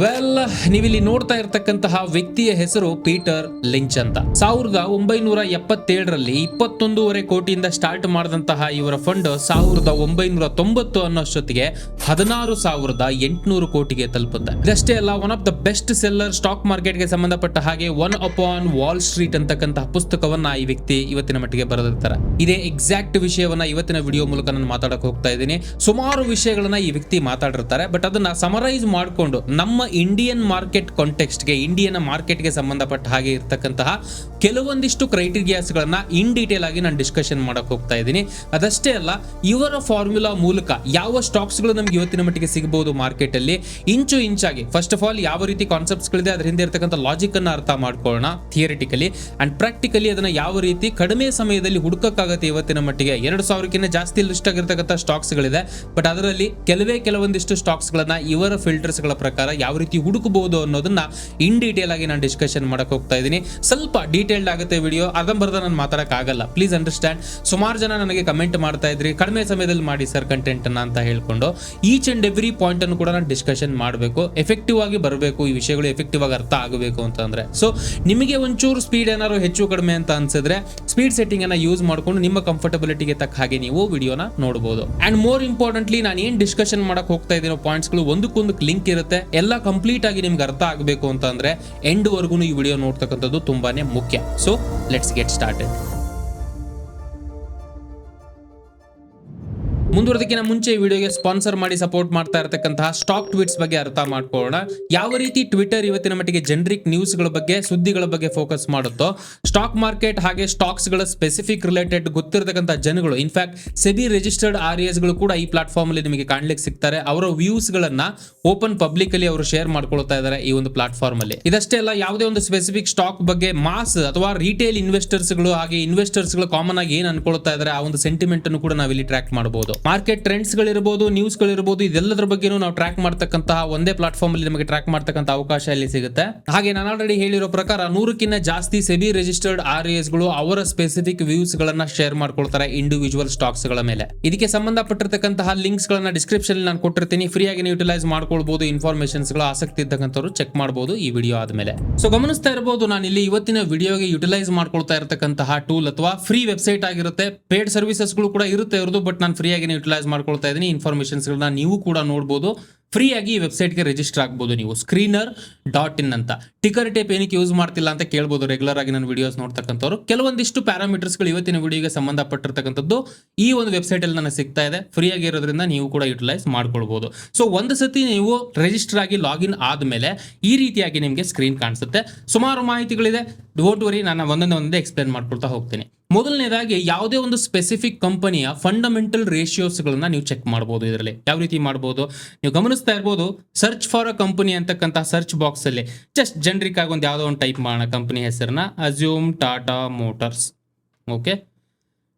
Well ನೀವಿಲ್ಲಿ ನೋಡ್ತಾ ಇರ್ತಕ್ಕಂತಹ ವ್ಯಕ್ತಿಯ ಹೆಸರು ಪೀಟರ್ ಲಿಂಚ್ ಅಂತ. ಸಾವಿರದ ಒಂಬೈನೂರ ಎಪ್ಪತ್ತೇಳರಲ್ಲಿ ಇಪ್ಪತ್ತೊಂದೂವರೆ ಕೋಟಿಯಿಂದ ಸ್ಟಾರ್ಟ್ ಮಾಡಿದಂತಹ ಇವರ ಫಂಡ್ ಸಾವಿರದ ಒಂಬೈನೂರ ತೊಂಬತ್ತು ಅನ್ನೋಷ್ಟೊತ್ತಿಗೆ ಹದಿನಾರು ಸಾವಿರದ ಎಂಟುನೂರು ಕೋಟಿಗೆ ತಲುಪುತ್ತೆ. ಇದಷ್ಟೇ ಅಲ್ಲ one of the best seller stock ಮಾರ್ಕೆಟ್ಗೆ ಸಂಬಂಧಪಟ್ಟ ಹಾಗೆ ಒನ್ ಅಪಾನ್ ವಾಲ್ ಸ್ಟ್ರೀಟ್ ಅಂತಕ್ಕಂತಹ ಪುಸ್ತಕವನ್ನ ಈ ವ್ಯಕ್ತಿ ಇವತ್ತಿನ ಮಟ್ಟಿಗೆ ಬರೆದಿರ್ತಾರೆ. ಇದೇ ಎಕ್ಸಾಕ್ಟ್ ವಿಷಯವನ್ನ ಇವತ್ತಿನ ವಿಡಿಯೋ ಮೂಲಕ ನಾನು ಮಾತಾಡಕ್ ಹೋಗ್ತಾ ಇದ್ದೀನಿ. ಸುಮಾರು ವಿಷಯಗಳನ್ನ ಈ ವ್ಯಕ್ತಿ ಮಾತಾಡಿರ್ತಾರೆ. ಬಟ್ ಅದನ್ನ ಸಮರೈಸ್ ಮಾಡಿಕೊಂಡು ನಮ್ಮ ಇಂಡಿಯನ್ ಮಾರ್ಕೆಟ್ ಕಾಂಟೆಕ್ಸ್ಟ್ಗೆ ಇಂಡಿಯನ್ ಮಾರ್ಕೆಟ್ಗೆ ಸಂಬಂಧಪಟ್ಟ ಹಾಗೆ ಇರ್ತಕ್ಕಂತಹ ಕೆಲವೊಂದಿಷ್ಟು ಕ್ರೈಟೀರಿಯಾಸ್ಗಳನ್ನ ಇನ್ ಡೀಟೇಲ್ ಆಗಿ ನಾನು ಡಿಸ್ಕಷನ್ ಮಾಡೋಕೆ ಹೋಗ್ತಾ ಇದ್ದೀನಿ. ಅದಷ್ಟೇ ಅಲ್ಲ, ಇವರ ಫಾರ್ಮುಲಾ ಮೂಲಕ ಯಾವ ಸ್ಟಾಕ್ಸ್ಗಳು ನಮ್ಗೆ ಇವತ್ತಿನ ಮಟ್ಟಿಗೆ ಸಿಗಬಹುದು ಮಾರ್ಕೆಟ್ ಅಲ್ಲಿ, ಇಂಚು ಇಂಚಾಗಿ ಫಸ್ಟ್ ಆಫ್ ಆಲ್ ಯಾವ ರೀತಿ ಕಾನ್ಸೆಪ್ಟ್ಸ್ಗಳಿದೆ ಅದ್ರ ಹಿಂದೆ ಇರ್ತಕ್ಕಂಥ ಲಾಜಿಕ್ ಅನ್ನ ಅರ್ಥ ಮಾಡ್ಕೊಳ್ಳೋಣ ಥಿಯರಿಟಿಕಲಿ ಅಂಡ್ ಪ್ರಾಕ್ಟಿಕಲಿ ಅದನ್ನ ಯಾವ ರೀತಿ ಕಡಿಮೆ ಸಮಯದಲ್ಲಿ ಹುಡುಕಕ್ಕಾಗುತ್ತೆ ಇವತ್ತಿನ ಮಟ್ಟಿಗೆ. ಎರಡು ಸಾವಿರಕ್ಕಿಂತ ಜಾಸ್ತಿ ಲಿಸ್ಟ್ ಆಗಿರ್ತಕ್ಕಂಥ ಸ್ಟಾಕ್ಸ್ಗಳಿದೆ ಬಟ್ ಅದರಲ್ಲಿ ಕೆಲವೇ ಕೆಲವೊಂದಿಷ್ಟು ಸ್ಟಾಕ್ಸ್ಗಳನ್ನ ಇವರ ಫಿಲ್ಟರ್ಸ್ಗಳ ಪ್ರಕಾರ ಯಾವ ರೀತಿ ಹುಡುಕಬಹುದು ಅನ್ನೋದನ್ನ ಇನ್ ಡೀಟೇಲ್ ಆಗಿ ನಾನು ಡಿಸ್ಕಷನ್ ಮಾಡಕ್ ಹೋಗ್ತಾ ಇದ್ದೀನಿ. ಸ್ವಲ್ಪ ಡೀಟೇಲ್ಡ್ ಆಗುತ್ತೆ ವಿಡಿಯೋ ಅರ್ಧಂಬರ್ಧ ನಾನು ಮಾತಾಡಕ್ ಆಗಲ್ಲ. ಪ್ಲೀಸ್ ಅಂಡರ್ಸ್ಟ್ಯಾಂಡ್ ಸುಮಾರು ಜನ ನನಗೆ ಕಮೆಂಟ್ ಮಾಡ್ತಾ ಇದ್ರಿ. ಕಡಿಮೆ ಸಮಯದಲ್ಲಿ ಮಾಡಿ ಸರ್ ಕಂಟೆಂಟ್ ಅನ್ನ ಅಂತ ಹೇಳ್ಕೊಂಡು ಈಚ್ ಅಂಡ್ ಎವ್ರಿ ಪಾಯಿಂಟ್ ಅನ್ನು ಕೂಡ ನಾನು ಡಿಸ್ಕಷನ್ ಮಾಡಬೇಕು. ಎಫೆಕ್ಟಿವ್ ಆಗಿ ಬರಬೇಕು. ಈ ವಿಷಯಗಳು ಎಫೆಕ್ಟಿವ್ ಆಗಿ ಅರ್ಥ ಆಗಬೇಕು ಅಂತಂದ್ರೆ ಸೊ ನಿಮಗೆ ಒಂಚೂರು ಸ್ಪೀಡ್ ಏನಾದ್ರು ಹೆಚ್ಚು ಕಡಿಮೆ ಅಂತ ಅನ್ಸಿದ್ರೆ ಸ್ಪೀಡ್ ಸೆಟ್ಟಿಂಗ್ ಅನ್ನ ಯೂಸ್ ಮಾಡ್ಕೊಂಡು ನಿಮ್ಮ ಕಂಫರ್ಟಬಿಲಿಟಿಗೆ ತಕ್ಕ ಹಾಗೆ ನೀವು ವಿಡಿಯೋನ ನೋಡಬಹುದು ಅಂಡ್ ಮೋರ್ ಇಂಪಾರ್ಟೆಂಟ್ಲಿ ನಾನು ಏನ್ ಡಿಸ್ಕಷನ್ ಮಾಡಕ್ ಹೋಗ್ತಾ ಇದ್ದೀನೋ ಪಾಯಿಂಟ್ಸ್ಗಳು ಒಂದಕ್ಕೊಂದು ಲಿಂಕ್ ಇರುತ್ತೆ. ಎಲ್ಲ ಕಂಪ್ಲೀಟ್ ಆಗಿ ನಿಮ್ಗೆ ಅರ್ಥ ಆಗಬೇಕು ಅಂತಂದ್ರೆ ಎಂಡ್ ವರ್ಗು ಈ ವಿಡಿಯೋ ನೋಡ್ತಕ್ಕಂಥದ್ದು ತುಂಬಾನೇ ಮುಖ್ಯ. ಸೊ ಲೆಟ್ಸ್ ಗೆಟ್ ಸ್ಟಾರ್ಟೆಡ್ ಮುಂದುವರೆದಕ್ಕಿಂತ ಮುಂಚೆ ಈ ವಿಡಿಯೋಗೆ ಸ್ಪಾನ್ಸರ್ ಮಾಡಿ ಸಪೋರ್ಟ್ ಮಾಡ್ತಾ ಇರತಕ್ಕಂತಹ ಸ್ಟಾಕ್ ಟ್ವೀಟ್ಸ್ ಬಗ್ಗೆ ಅರ್ಥ ಮಾಡ್ಕೊಳ್ಳೋಣ. ಯಾವ ರೀತಿ ಟ್ವಿಟರ್ ಇವತ್ತಿನ ಮಟ್ಟಿಗೆ ಜನರಿಕ್ ನ್ಯೂಸ್ಗಳ ಬಗ್ಗೆ, ಸುದ್ದಿಗಳ ಬಗ್ಗೆ ಫೋಕಸ್ ಮಾಡುತ್ತೋ ಸ್ಟಾಕ್ ಮಾರ್ಕೆಟ್ ಹಾಗೆ ಸ್ಟಾಕ್ಸ್ಗಳ ಸ್ಪೆಸಿಫಿಕ್ ರಿಲೇಟೆಡ್ ಗೊತ್ತಿರತಕ್ಕಂಥ ಜನಗಳು ಇನ್ಫ್ಯಾಕ್ಟ್ ಸೆಬಿ ರಿಜಿಸ್ಟರ್ಡ್ ಆರ್ಗಳು ಕೂಡ ಈ ಪ್ಲಾಟ್ಫಾರ್ಮ್ ಅಲ್ಲಿ ನಿಮಗೆ ಕಾಣ್ಲಿಕ್ಕೆ ಸಿಗ್ತಾರೆ. ಅವರ ವ್ಯೂಸ್ ಗಳನ್ನ ಓಪನ್ ಪಬ್ಲಿಕ್ ಅಲ್ಲಿ ಅವರು ಶೇರ್ ಮಾಡ್ಕೊಳ್ತಾ ಇದ್ದಾರೆ ಈ ಒಂದು ಪ್ಲಾಟ್ಫಾರ್ಮ್ ಅಲ್ಲಿ. ಇದಷ್ಟೇ ಅಲ್ಲ, ಯಾವುದೇ ಒಂದು ಸ್ಪೆಸಿಫಿಕ್ ಸ್ಟಾಕ್ ಬಗ್ಗೆ ಮಾಸ್ ಅಥವಾ ರಿಟೇಲ್ ಇನ್ವೆಸ್ಟರ್ಸ್ಗಳು ಹಾಗೆ ಇನ್ವೆಸ್ಟರ್ಸ್ಗಳು ಕಾಮನ್ ಆಗಿ ಏನ್ ಅನ್ಕೊಳ್ತಾ ಇದ್ದಾರೆ, ಆ ಒಂದು ಸೆಂಟಿಮೆಂಟ್ ಅನ್ನು ಕೂಡ ನಾವಿಲ್ಲಿ ಟ್ರ್ಯಾಕ್ ಮಾಡಬಹುದು ಮಾರ್ಕೆಟ್ ಟ್ರೆಂಡ್ಸ್ ಗಳಿರ್ಬೋದು ನ್ಯೂಸ್ ಗಳಿರ್ಬೋದು ಇದೆಲ್ಲದರ ಬಗ್ಗೆನೂ ನಾವು ಟ್ರ್ಯಾಕ್ ಮಾಡ್ತಕ್ಕಂತಹ ಒಂದೇ ಪ್ಲಾಟ್ಫಾರ್ಮ್ ಅಲ್ಲಿ ನಮಗೆ ಟ್ರ್ಯಾಕ್ ಮಾಡ್ತಕ್ಕಂಥ ಅವಕಾಶ ಇಲ್ಲಿ ಸಿಗುತ್ತೆ. ಹಾಗೆ ನಾನು ಆಲ್ರೆಡಿ ಹೇಳಿರೋ ಪ್ರಕಾರ ನೂರಕ್ಕಿಂತ ಜಾಸ್ತಿ ಸೆಬಿ ರಿಜಿಸ್ಟರ್ಡ್ ಆರ್ಗಳು ಅವರ ಸ್ಪೆಸಿಫಿಕ್ ವ್ಯೂಸ್ ಗಳನ್ನ ಶೇರ್ ಮಾಡ್ಕೊಳ್ತಾರೆ ಇಂಡಿವಿಜುವಲ್ ಸ್ಟಾಕ್ಸ್ಗಳ ಮೇಲೆ. ಇದಕ್ಕೆ ಸಂಬಂಧಪಟ್ಟಿರ್ತಕ್ಕಂತಹ ಲಿಂಕ್ಸ್ ಗಳನ್ನ ಡಿಸ್ಕ್ರಿಪ್ಷನ್ ನಾನು ಕೊಟ್ಟಿರ್ತೀನಿ. ಫ್ರೀ ಆಗಿ ಯೂಟಿಲೈಸ್ ಮಾಡ್ಕೊಳ್ಬಹುದು ಇನ್ಫಾರ್ಮೇಶನ್ಸ್ಗಳು ಆಸಕ್ತಿ ಇದ್ದಕ್ಕಂಥವ್ರು ಚೆಕ್ ಮಾಡಬಹುದು ಈ ವಿಡಿಯೋ ಆದ್ಮೇಲೆ. ಸೊ ಗಮನಿಸ್ತಾ ಇರಬಹುದು ನಾನು ಇಲ್ಲಿ ಇವತ್ತಿನ ವಿಡಿಯೋಗೆ ಯುಟಿಲೈಸ್ ಮಾಡ್ಕೊಳ್ತಾ ಇರತಕ್ಕಂತಹ ಟೂಲ್ ಅಥವಾ ಫ್ರೀ ವೆಬ್ಸೈಟ್ ಆಗಿರುತ್ತೆ. ಪೇಡ್ ಸರ್ವಿಸಸ್ಗಳು ಕೂಡ ಇರುತ್ತೆ ಇರೋದು ಬಟ್ ನಾನು ಫ್ರೀ ಆಗಿ ಯುಟಿಲೈಸ್ ಮಾಡ್ಕೊಳ್ತಾ ಇದ್ದೀನಿ ಇನ್ಫಾರ್ಮೇಷನ್ಸ್ಗಳನ್ನ ನೀವು ಕೂಡ ನೋಡಬಹುದು ಫ್ರೀ ಆಗಿ ಈ ವೆಬ್ಸೈಟ್ಗೆ ರಿಜಿಸ್ಟರ್ ಆಗ್ಬೋದು ನೀವು. ಸ್ಕ್ರೀನರ್ ಡಾಟ್ ಇನ್ ಅಂತ. ಟಿಕರ್ ಟೇಪ್ ಏನಕ್ಕೆ ಯೂಸ್ ಮಾಡ್ತಿಲ್ಲ ಅಂತ ಕೇಳ್ಬೋದು ರೆಗ್ಯುಲರ್ ಆಗಿ ನನ್ನ ವಿಡಿಯೋಸ್ ನೋಡ್ತಕ್ಕಂಥವ್ರು. ಕೆಲವೊಂದಿಷ್ಟು ಪ್ಯಾರಾಮೀಟರ್ಸ್ಗಳು ಇವತ್ತಿನ ವಿಡಿಯೋಗೆ ಸಂಬಂಧಪಟ್ಟಿರ್ತಕ್ಕಂಥದ್ದು ಈ ಒಂದು ವೆಬ್ಸೈಟ್ ಅಲ್ಲಿ ನನಗೆ ಸಿಗ್ತಾ ಇದೆ. ಫ್ರೀ ಆಗಿ ಇರೋದ್ರಿಂದ ನೀವು ಕೂಡ ಯುಟಿಲೈಸ್ ಮಾಡ್ಕೊಳ್ಬಹುದು ಸೊ ಒಂದು ಸತಿ ನೀವು ರಿಜಿಸ್ಟರ್ ಆಗಿ ಲಾಗಿನ್ ಆದಮೇಲೆ ಈ ರೀತಿಯಾಗಿ ನಿಮಗೆ ಸ್ಕ್ರೀನ್ ಕಾಣಿಸುತ್ತೆ. ಸುಮಾರು ಮಾಹಿತಿಗಳಿದೆ. ಡೋಂಟ್ ವರಿ ನಾನು ಒಂದೊಂದೇ ಒಂದೇ ಎಕ್ಸ್ಪ್ಲೇನ್ ಮಾಡ್ಕೊಳ್ತಾ ಹೋಗ್ತೀನಿ. ಮೊದಲನೇದಾಗಿ ಯಾವುದೇ ಒಂದು ಸ್ಪೆಸಿಫಿಕ್ ಕಂಪನಿಯ ಫಂಡಮೆಂಟಲ್ ರೇಷಿಯೋಸ್ಗಳನ್ನ ನೀವು ಚೆಕ್ ಮಾಡ್ಬೋದು ಇದರಲ್ಲಿ. ಯಾವ ರೀತಿ ಮಾಡ್ಬೋದು? ನೀವು ಗಮನಿಸ್ತಾ ಇರ್ಬೋದು ಸರ್ಚ್ ಫಾರ್ ಅ ಕಂಪನಿ ಅಂತಕ್ಕಂಥ ಸರ್ಚ್ ಬಾಕ್ಸ್ ಅಲ್ಲಿ ಜಸ್ಟ್ ಜನರಿಕ್ ಆಗಿ ಒಂದು ಯಾವುದೋ ಒಂದು ಟೈಪ್ ಮಾಡೋಣ ಕಂಪನಿ ಹೆಸರನ್ನ assume Tata Motors okay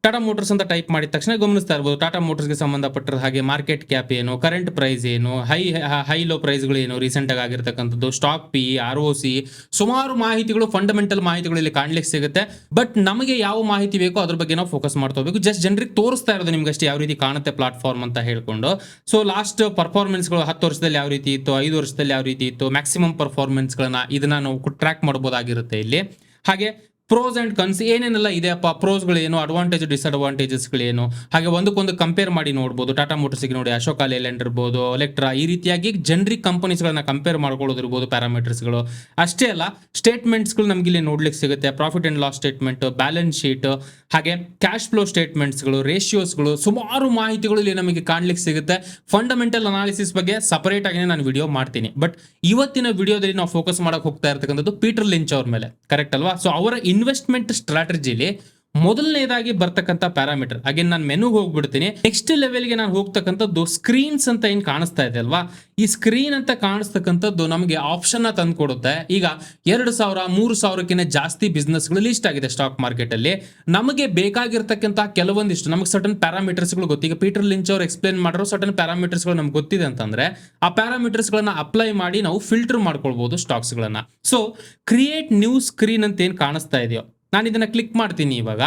Tata Motors ಅಂತ ಟೈಪ್ ಮಾಡಿದ ತಕ್ಷಣ ಗಮನಿಸ್ತಾ ಇರ್ಬೋದು. ಟಾಟಾ ಮೋಟರ್ಸ್ಗೆ ಸಂಬಂಧಪಟ್ಟಿರೋ ಹಾಗೆ ಮಾರ್ಕೆಟ್ ಕ್ಯಾಪ್ ಏನು ಕರೆಂಟ್ ಪ್ರೈಸ್ ಏನು ಹೈ ಹೈ ಲೋ ಪ್ರೈಸ್ಗಳು ಏನು ರೀಸೆಂಟ್ ಆಗಿ ಆಗಿರ್ತಕ್ಕಂಥದ್ದು stock P R O C ಸುಮಾರು ಮಾಹಿತಿಗಳು ಫಂಡಮೆಂಟಲ್ ಮಾಹಿತಿಗಳು ಇಲ್ಲಿ ಕಾಣ್ಲಿಕ್ಕೆ ಸಿಗುತ್ತೆ. ಬಟ್ ನಮಗೆ ಯಾವ ಮಾಹಿತಿ ಬೇಕೋ ಅದ್ರ ಬಗ್ಗೆ ನಾವು ಫೋಕಸ್ ಮಾಡ್ಕೋಬೇಕು ಜಸ್ಟ್ ಜನರಿಗೆ ತೋರಿಸ್ತಾ ಇರೋದು ನಿಮ್ಗೆ ಅಷ್ಟೇ ಯಾವ ರೀತಿ ಕಾಣುತ್ತೆ ಪ್ಲಾಟ್ಫಾರ್ಮ್ ಅಂತ ಹೇಳ್ಕೊಂಡು. ಸೊ ಲಾಸ್ಟ್ ಪರ್ಫಾರ್ಮೆನ್ಸ್ಗಳು ಹತ್ತು ವರ್ಷದಲ್ಲಿ ಯಾವ ರೀತಿ ಇತ್ತು, ಐದು ವರ್ಷದಲ್ಲಿ ಯಾವ ರೀತಿ ಇತ್ತು ಮ್ಯಾಕ್ಸಿಮಮ್ ಪರ್ಫಾರ್ಮೆನ್ಸ್ಗಳನ್ನ ಇದನ್ನ ನಾವು ಟ್ರ್ಯಾಕ್ ಮಾಡ್ಬೋದಾಗಿರುತ್ತೆ ಇಲ್ಲಿ. ಹಾಗೆ ಪ್ರೋಸ್ ಅಂಡ್ ಕನ್ಸ್ ಏನೇನೆಲ್ಲ ಇದೆಯಪ್ಪ ಪ್ರೋಸ್ಗಳೇನು ಅಡ್ವಾಂಟೇಜ್ ಡಿಸ್ಅಡ್ವಾಂಟೇಜಸ್ಗಳೇನು ಹಾಗೆ ಒಂದಕ್ಕೊಂದು ಕಂಪೇರ್ ಮಾಡಿ ನೋಡ್ಬೋದು. ಟಾಟಾ ಮೋಟರ್ಸಿಗೆ ನೋಡಿ ಅಶೋಕ ಲೇಲ್ಯಾಂಡ್ ಇರ್ಬೋದು ಎಲೆಕ್ಟ್ರಾ ಈ ರೀತಿಯಾಗಿ ಜನರಿಕ್ ಕಂಪನೀಸ್ಗಳನ್ನ ಕಂಪೇರ್ ಮಾಡ್ಕೊಳ್ಳೋದಿರ್ಬೋದು ಪ್ಯಾರಾಮೀಟರ್ಸ್ಗಳು ಅಷ್ಟೇ ಅಲ್ಲ ಸ್ಟೇಟ್ಮೆಂಟ್ಸ್ಗಳು ನಮಗೆ ಇಲ್ಲಿ ನೋಡ್ಲಿಕ್ಕೆ ಸಿಗುತ್ತೆ. Profit and loss statement balance sheet ಹಾಗೆ ಕ್ಯಾಶ್ ಫ್ಲೋ ಸ್ಟೇಟ್ಮೆಂಟ್ಸ್ಗಳು ರೇಷಿಯೋಸ್ಗಳು ಸುಮಾರು ಮಾಹಿತಿಗಳು ಇಲ್ಲಿ ನಮಗೆ ಕಾಣ್ಲಿಕ್ಕೆ ಸಿಗುತ್ತೆ. ಫಂಡಮೆಂಟಲ್ ಅನಾಲಿಸಿಸ್ ಬಗ್ಗೆ ಸಪರೇಟ್ ಆಗಿ ನಾನು ವಿಡಿಯೋ ಮಾಡ್ತೀನಿ. ಬಟ್ ಇವತ್ತಿನ ವಿಡಿಯೋದಲ್ಲಿ ನಾವು ಫೋಕಸ್ ಮಾಡೋಕೆ ಹೋಗ್ತಾ ಇರ್ತಕ್ಕಂಥದ್ದು ಪೀಟರ್ ಲಿಂಚ್ ಅವ್ರ ಮೇಲೆ. ಕರೆಕ್ಟ್ ಅಲ್ವಾ? ಸೊ ಅವರ ಇನ್ವೆಸ್ಟ್ಮೆಂಟ್ ಸ್ಟ್ರಾಟಜಿಲಿ ಮೊದಲನೇದಾಗಿ ಬರ್ತಕ್ಕಂಥ ಪ್ಯಾರಾಮೀಟರ್. ಅಗೇನ್ ನಾನು ಮೆನುಗೆ ಹೋಗ್ಬಿಡ್ತೀನಿ. ನೆಕ್ಸ್ಟ್ ಲೆವೆಲ್ಗೆ ನಾನು ಹೋಗ್ತಕ್ಕಂಥದ್ದು ಸ್ಕ್ರೀನ್ಸ್ ಅಂತ ಏನು ಕಾಣಿಸ್ತಾ ಇದೆ ಅಲ್ವಾ? ಈ ಸ್ಕ್ರೀನ್ ಅಂತ ಕಾಣಿಸ್ತಕ್ಕಂಥದ್ದು ನಮಗೆ ಆಪ್ಷನ್ ತಂದು ಕೊಡುತ್ತೆ. ಈಗ ಎರಡು ಸಾವಿರ, ಮೂರು ಸಾವಿರಕ್ಕಿಂತ ಜಾಸ್ತಿ ಬಿಸ್ನೆಸ್ಗಳು ಲಿಸ್ಟ್ ಆಗಿದೆ ಸ್ಟಾಕ್ ಮಾರ್ಕೆಟ್ ಅಲ್ಲಿ. ನಮಗೆ ಬೇಕಾಗಿರ್ತಕ್ಕಂಥ ಕೆಲವೊಂದಿಷ್ಟು, ನಮಗೆ ಸಟನ್ ಪ್ಯಾರಾಮೀಟರ್ಸ್ಗಳು ಗೊತ್ತು. ಈಗ ಪೀಟರ್ ಲಿಂಚ್ ಅವ್ರು ಎಕ್ಸ್ಪ್ಲೇನ್ ಮಾಡಿರೋ ಸಟನ್ ಪ್ಯಾರಾಮೀಟರ್ಸ್ಗಳು ನಮ್ಗೆ ಗೊತ್ತಿದೆ ಅಂತಂದ್ರೆ, ಆ ಪ್ಯಾರಾಮೀಟರ್ಸ್ಗಳನ್ನ ಅಪ್ಲೈ ಮಾಡಿ ನಾವು ಫಿಲ್ಟರ್ ಮಾಡ್ಕೊಳ್ಬಹುದು ಸ್ಟಾಕ್ಸ್ಗಳನ್ನ ಸೊ ಕ್ರಿಯೇಟ್ ನ್ಯೂ ಸ್ಕ್ರೀನ್ ಅಂತ ಏನು ಕಾಣಿಸ್ತಾ ಇದೆಯೋ? ನಾನು ಇದನ್ನ ಕ್ಲಿಕ್ ಮಾಡ್ತೀನಿ ಇವಾಗ.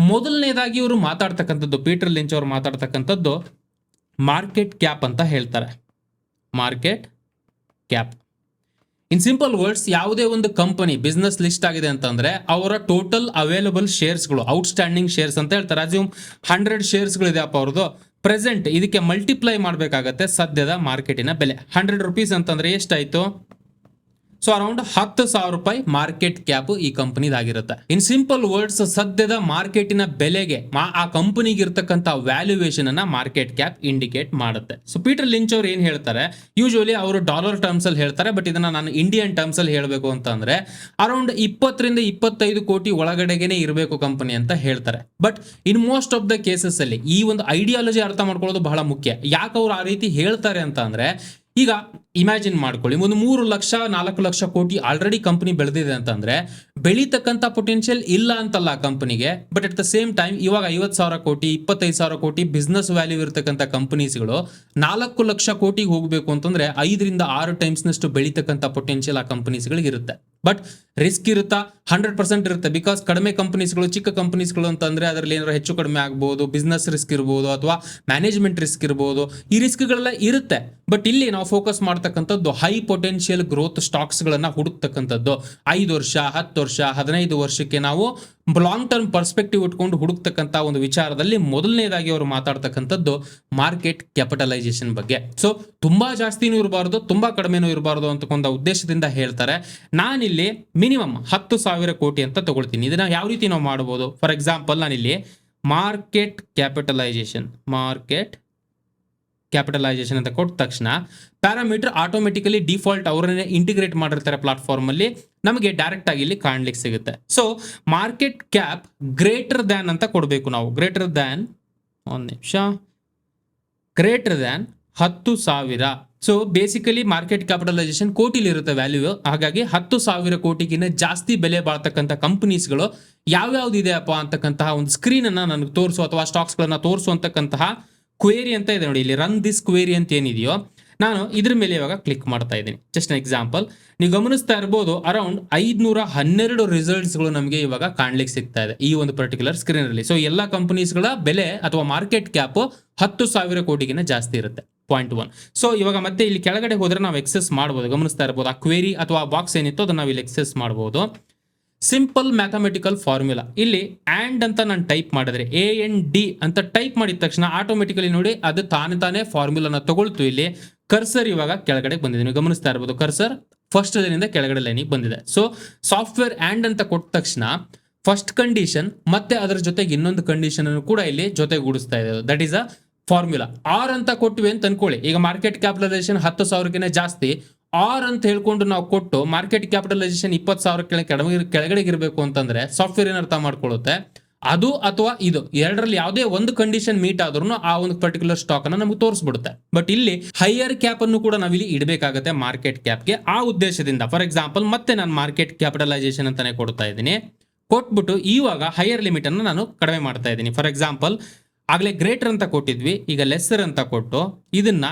ಮೊದಲನೇದಾಗಿ ಇವರು ಮಾತಾಡ್ತಕ್ಕಂಥದ್ದು ಪೀಟರ್ ಲಿಂಚ್ ಅವರು ಮಾತಾಡ್ತಕ್ಕಂಥದ್ದು ಮಾರ್ಕೆಟ್ ಕ್ಯಾಪ್ ಅಂತ ಹೇಳ್ತಾರೆ. Market cap in simple words ಯಾವುದೇ ಒಂದು ಕಂಪನಿ ಬಿಸ್ನೆಸ್ ಲಿಸ್ಟ್ ಆಗಿದೆ ಅಂತಂದ್ರೆ ಅವರ ಟೋಟಲ್ ಅವೈಲಬಲ್ ಶೇರ್ಸ್ಗಳು ಔಟ್ಸ್ಟ್ಯಾಂಡಿಂಗ್ ಶೇರ್ಸ್ ಅಂತ ಹೇಳ್ತಾರೆ. ಅಸ್ಯೂಮ್ ಹಂಡ್ರೆಡ್ ಶೇರ್ಸ್ಗಳಿದೆ ಅಪ್ಪ ಅವ್ರದ್ದು. ಪ್ರೆಸೆಂಟ್ ಇದಕ್ಕೆ ಮಲ್ಟಿಪ್ಲೈ ಮಾಡಬೇಕಾಗತ್ತೆ ಸದ್ಯದ ಮಾರ್ಕೆಟಿನ ಬೆಲೆ. ಹಂಡ್ರೆಡ್ ರುಪೀಸ್ ಅಂತಂದ್ರೆ ಎಷ್ಟಾಯ್ತು? ಸೊ ಅರೌಂಡ್ ಹತ್ತು ಸಾವಿರ ರೂಪಾಯಿ ಮಾರ್ಕೆಟ್ ಕ್ಯಾಪ್ ಈ ಕಂಪನಿದಾಗಿರುತ್ತೆ ಇನ್ ಸಿಂಪಲ್ ವರ್ಡ್ಸ್ ಸದ್ಯದ ಮಾರ್ಕೆಟಿನ ಬೆಲೆಗೆ ಆ ಕಂಪನಿಗೆ ಇರ್ತಕ್ಕಂತ ವ್ಯಾಲ್ಯೂಯೇಷನ್ ಅನ್ನ ಮಾರ್ಕೆಟ್ ಕ್ಯಾಪ್ ಇಂಡಿಕೇಟ್ ಮಾಡುತ್ತೆ. ಸೊ ಪೀಟರ್ ಲಿಂಚ್ ಅವ್ರು ಏನ್ ಹೇಳ್ತಾರೆ? ಯೂಶುವಲಿ ಅವರು ಡಾಲರ್ ಟರ್ಮ್ಸ್ ಅಲ್ಲಿ ಹೇಳ್ತಾರೆ ಬಟ್ ಇದನ್ನ ನಾನು ಇಂಡಿಯನ್ ಟರ್ಮ್ಸ್ ಅಲ್ಲಿ ಹೇಳಬೇಕು ಅಂತಂದ್ರೆ ಅರೌಂಡ್ ಇಪ್ಪತ್ತರಿಂದ ಇಪ್ಪತ್ತೈದು ಕೋಟಿ ಒಳಗಡೆಗೆನೆ ಇರಬೇಕು ಕಂಪನಿ ಅಂತ ಹೇಳ್ತಾರೆ. But in most of the cases ಅಲ್ಲಿ ಈ ಒಂದು ಐಡಿಯಾಲಜಿ ಅರ್ಥ ಮಾಡ್ಕೊಳ್ಳೋದು ಬಹಳ ಮುಖ್ಯ. ಯಾಕೆ ಅವ್ರು ಆ ರೀತಿ ಹೇಳ್ತಾರೆ ಅಂತ ಅಂದ್ರೆ ಈಗ ಇಮ್ಯಾಜಿನ್ ಮಾಡ್ಕೊಳ್ಳಿ, ಒಂದು ಮೂರು ಲಕ್ಷ, ನಾಲ್ಕು ಲಕ್ಷ ಕೋಟಿ ಆಲ್ರೆಡಿ ಕಂಪನಿ ಬೆಳೆದಿದೆ ಅಂತಂದ್ರೆ, ಬೆಳೀತಕ್ಕಂಥ ಪೊಟೆನ್ಷಿಯಲ್ ಇಲ್ಲ ಅಂತಲ್ಲ ಕಂಪನಿಗೆ but at the same time ಇವಾಗ ಐವತ್ತು ಸಾವಿರ ಕೋಟಿ, ಇಪ್ಪತ್ತೈದು ಸಾವಿರ ಕೋಟಿ ಬಿಸ್ನೆಸ್ ವ್ಯಾಲ್ಯೂ ಇರತಕ್ಕಂಥ ಕಂಪನೀಸ್ಗಳು ನಾಲ್ಕು ಲಕ್ಷ ಕೋಟಿಗೆ ಹೋಗಬೇಕು ಅಂತಂದ್ರೆ ಐದರಿಂದ ಆರು ಟೈಮ್ಸ್ನಷ್ಟು ಬೆಳೀತಕ್ಕಂಥ ಪೊಟೆನ್ಷಿಯಲ್ ಆ ಕಂಪನೀಸ್ಗಳಿಗೆ ಇರುತ್ತೆ. ಬಟ್ ರಿಸ್ಕ್ ಇರುತ್ತಾ? ಹಂಡ್ರೆಡ್ ಪರ್ಸೆಂಟ್ ಇರುತ್ತೆ. ಬಿಕಾಸ್ ಕಡಿಮೆ ಕಂಪನೀಸ್ಗಳು ಚಿಕ್ಕ ಕಂಪನೀಸ್ಗಳು ಅಂತಂದ್ರೆ ಅದರಲ್ಲಿ ಏನಾದ್ರು ಹೆಚ್ಚು ಕಡಿಮೆ ಆಗ್ಬೋದು ಬಿಸ್ನೆಸ್ ರಿಸ್ಕ್ ಇರ್ಬೋದು, ಅಥವಾ ಮ್ಯಾನೇಜ್ಮೆಂಟ್ ರಿಸ್ಕ್ ಇರ್ಬೋದು, ಈ ರಿಸ್ಕ್ಗಳೆಲ್ಲ ಇರುತ್ತೆ. ಬಟ್ ಇಲ್ಲಿ ನಾವು ಫೋಕಸ್ ಮಾಡ್ತಕ್ಕಂಥದ್ದು ಹೈ ಪೊಟೆನ್ಷಿಯಲ್ ಗ್ರೋತ್ ಸ್ಟಾಕ್ಸ್ಗಳನ್ನ ಹುಡುಕ್ತಕ್ಕಂಥದ್ದು. ಐದು ವರ್ಷ, ಹತ್ತು ವರ್ಷ, ಹದಿನೈದು ವರ್ಷಕ್ಕೆ ನಾವು ಲಾಂಗ್ ಟರ್ಮ್ ಪರ್ಸ್ಪೆಕ್ಟಿವ್ ಇಟ್ಕೊಂಡು ಹುಡುಕ್ತಕ್ಕಂಥ ಒಂದು ವಿಚಾರದಲ್ಲಿ ಮೊದಲನೇದಾಗಿ ಅವರು ಮಾತಾಡ್ತಕ್ಕಂಥದ್ದು ಮಾರ್ಕೆಟ್ ಕ್ಯಾಪಿಟಲೈಸೇಷನ್ ಬಗ್ಗೆ. ಸೊ ತುಂಬಾ ಜಾಸ್ತಿನೂ ಇರಬಾರ್ದು, ತುಂಬಾ ಕಡಿಮೆನೂ ಇರಬಾರ್ದು ಅಂತಕೊಂಡ ಉದ್ದೇಶದಿಂದ ಹೇಳ್ತಾರೆ. ನಾನಿಲ್ಲಿ ಮಿನಿಮಮ್ ಹತ್ತು ಸಾವಿರ ಕೋಟಿ ಅಂತ ತಗೊಳ್ತೀನಿ. ಇದನ್ನ ಯಾವ ರೀತಿ ನಾವು ಮಾಡ್ಬೋದು? ಫಾರ್ ಎಕ್ಸಾಂಪಲ್ ನಾನಿಲ್ಲಿ ಮಾರ್ಕೆಟ್ ಕ್ಯಾಪಿಟಲೈಸೇಷನ್ ಮಾರ್ಕೆಟ್ ಕ್ಯಾಪಿಟಲೈಸೇಷನ್ ಅಂತ ಕೊಟ್ಟ ತಕ್ಷಣ ಪ್ಯಾರಾಮೀಟರ್ ಆಟೋಮೆಟಿಕಲಿ ಡಿಫಾಲ್ಟ್ ಅವರನ್ನೇ ಇಂಟಿಗ್ರೇಟ್ ಮಾಡಿರ್ತಾರೆ ಪ್ಲಾಟ್ಫಾರ್ಮ್ ಅಲ್ಲಿ. ನಮಗೆ ಡೈರೆಕ್ಟ್ ಆಗಿ ಇಲ್ಲಿ ಕಾಣ್ಲಿಕ್ಕೆ ಸಿಗುತ್ತೆ. So market cap greater than ಅಂತ ಕೊಡಬೇಕು ನಾವು. ಗ್ರೇಟರ್ ದ್ಯಾನ್ ಒಂದು ನಿಮಿಷ. ಗ್ರೇಟರ್ ದ್ಯಾನ್ ಹತ್ತು ಸಾವಿರ. ಸೊ ಬೇಸಿಕಲಿ ಮಾರ್ಕೆಟ್ ಕ್ಯಾಪಿಟಲೈಸೇಷನ್ ಕೋಟಿಲಿ ಇರುತ್ತೆ ವ್ಯಾಲ್ಯೂ ಹಾಗಾಗಿ ಹತ್ತು ಸಾವಿರ ಕೋಟಿಗಿನ್ನ ಜಾಸ್ತಿ ಬೆಲೆ ಬಾಳ್ತಕ್ಕಂಥ ಕಂಪನೀಸ್ಗಳು ಯಾವ್ಯಾವ್ದು ಇದೆಯಪ್ಪ ಅಂತಕ್ಕಂತಹ ಒಂದು ಸ್ಕ್ರೀನ್ ಅನ್ನ ನನಗೆ ತೋರಿಸು ಅಥವಾ ಸ್ಟಾಕ್ಸ್ಗಳನ್ನ ತೋರಿಸು ಅಂತಕ್ಕಂತಹ ಕ್ವೇರಿ ಅಂತ ಇದೆ ನೋಡಿ. ಇಲ್ಲಿ ರನ್ ದಿಸ್ ಕ್ವೇರಿ ಅಂತ ಏನಿದೆಯೋ, ನಾನು ಇದ್ರ ಮೇಲೆ ಇವಾಗ ಕ್ಲಿಕ್ ಮಾಡ್ತಾ ಇದ್ದೀನಿ. ಜಸ್ಟ್ ಎಕ್ಸಾಂಪಲ್ ನೀವು ಗಮನಿಸ್ತಾ ಇರ್ಬೋದು ಅರೌಂಡ್ ಐದ್ನೂರ ಹನ್ನೆರಡು ರಿಸಲ್ಟ್ಸ್ಗಳು ನಮಗೆ ಇವಾಗ ಕಾಣ್ಲಿಕ್ಕೆ ಸಿಗ್ತಾ ಇದೆ ಈ ಒಂದು ಪರ್ಟಿಕ್ಯುಲರ್ ಸ್ಕ್ರೀನ್ ಅಲ್ಲಿ. ಸೊ ಎಲ್ಲ ಕಂಪನೀಸ್ಗಳ ಬೆಲೆ ಅಥವಾ ಮಾರ್ಕೆಟ್ ಕ್ಯಾಪ್ ಹತ್ತು ಸಾವಿರ ಕೋಟಿಗಿನ ಜಾಸ್ತಿ ಇರುತ್ತೆ. ಪಾಯಿಂಟ್ ಒನ್ ಸೊ ಇವಾಗ ಮತ್ತೆ ಇಲ್ಲಿ ಕೆಳಗಡೆ ಹೋದ್ರೆ ನಾವು ಎಕ್ಸೆಸ್ ಮಾಡ್ಬೋದು. ಗಮನಿಸ್ತಾ ಇರ್ಬೋದು, ಆ ಕ್ವೇರಿ ಅಥವಾ ಬಾಕ್ಸ್ ಏನಿತ್ತು ಅದನ್ನ ನಾವು ಇಲ್ಲಿ ಎಕ್ಸೆಸ್ ಮಾಡ್ಬೋದು. ಸಿಂಪಲ್ ಮ್ಯಾಥಮೆಟಿಕಲ್ ಫಾರ್ಮುಲಾ ಇಲ್ಲಿ ಆ್ಯಂಡ್ ಅಂತ ನಾನು ಟೈಪ್ ಮಾಡಿದ್ರೆ ಎ ಎನ್ ಡಿ ಅಂತ ಟೈಪ್ ಮಾಡಿದ ತಕ್ಷಣ ಆಟೋಮೆಟಿಕಲಿ ನೋಡಿ ಅದು ತಾನೇ ತಾನೇ ಫಾರ್ಮುಲಾನ ತಗೊಳ್ತು. ಇಲ್ಲಿ ಕರ್ಸರ್ ಇವಾಗ ಕೆಳಗಡೆ ಬಂದಿದೆ. ನೀವು ಗಮನಿಸ್ತಾ ಇರ್ಬೋದು ಕರ್ಸರ್ ಫಸ್ಟ್ ಲೈನಿಂದ ಕೆಳಗಡೆ ಲೈನಿಗೆ ಬಂದಿದೆ. ಸೊ ಸಾಫ್ಟ್ವೇರ್ ಆ್ಯಂಡ್ ಅಂತ ಕೊಟ್ಟ ತಕ್ಷಣ ಫಸ್ಟ್ ಕಂಡೀಷನ್ ಮತ್ತೆ ಅದರ ಜೊತೆಗೆ ಇನ್ನೊಂದು ಕಂಡೀಷನ್ ಅನ್ನು ಕೂಡ ಇಲ್ಲಿ ಜೊತೆಗೂಡಿಸ್ತಾ ಇದೆ. That is a formula or ಅಂತ ಕೊಟ್ವಿ ಅಂತ ಅನ್ಕೊಳ್ಳಿ. ಈಗ ಮಾರ್ಕೆಟ್ ಕ್ಯಾಪಿಟಲೈಸೇಷನ್ ಹತ್ತು ಸಾವಿರಕ್ಕಿಂತ ಜಾಸ್ತಿ. ಆರ್ ಅಂತ ಹೇಳ್ಕೊಂಡು ನಾವು ಕೊಟ್ಟು ಮಾರ್ಕೆಟ್ ಕ್ಯಾಪಿಟಲೈಸೇಷನ್ ಇಪ್ಪತ್ತು ಸಾವಿರ ಕೆಳಗೆ ಕೆಳಗೆ ಕೆಳಗಡೆ ಇರಬೇಕು ಅಂತಂದ್ರೆ ಸಾಫ್ಟ್ವೇರ್ ಏನು ಅರ್ಥ ಮಾಡ್ಕೊಳ್ಳುತ್ತೆ? ಅದು ಅಥವಾ ಇದು. ಎರಡರಲ್ಲಿ ಯಾವುದೇ ಒಂದು ಕಂಡೀಷನ್ ಮೀಟ್ ಆದ್ರೂ ಆ ಒಂದು ಪರ್ಟಿಕ್ಯುಲರ್ ಸ್ಟಾಕ್ ಅನ್ನ ನಮಗೆ ತೋರಿಸ್ಬಿಡುತ್ತೆ. ಬಟ್ ಇಲ್ಲಿ ಹೈಯರ್ ಕ್ಯಾಪ್ ಅನ್ನು ಕೂಡ ನಾವಿಲ್ಲಿ ಇಡಬೇಕಾಗುತ್ತೆ ಮಾರ್ಕೆಟ್ ಕ್ಯಾಪ್ಗೆ ಆ ಉದ್ದೇಶದಿಂದ ಫಾರ್ ಎಕ್ಸಾಂಪಲ್ ಮತ್ತೆ ನಾನು ಮಾರ್ಕೆಟ್ ಕ್ಯಾಪಿಟಲೈಸೇಷನ್ ಅಂತಾನೆ ಕೊಡ್ತಾ ಇದ್ದೀನಿ. ಕೊಟ್ಬಿಟ್ಟು ಇವಾಗ ಹೈಯರ್ ಲಿಮಿಟ್ ಅನ್ನು ನಾನು ಕಡಿಮೆ ಮಾಡ್ತಾ ಇದ್ದೀನಿ. ಫಾರ್ ಎಕ್ಸಾಂಪಲ್ ಆಗಲೇ ಗ್ರೇಟರ್ ಅಂತ ಕೊಟ್ಟಿದ್ವಿ, ಈಗ ಲೆಸ್ಸರ್ ಅಂತ ಕೊಟ್ಟು ಇದನ್ನ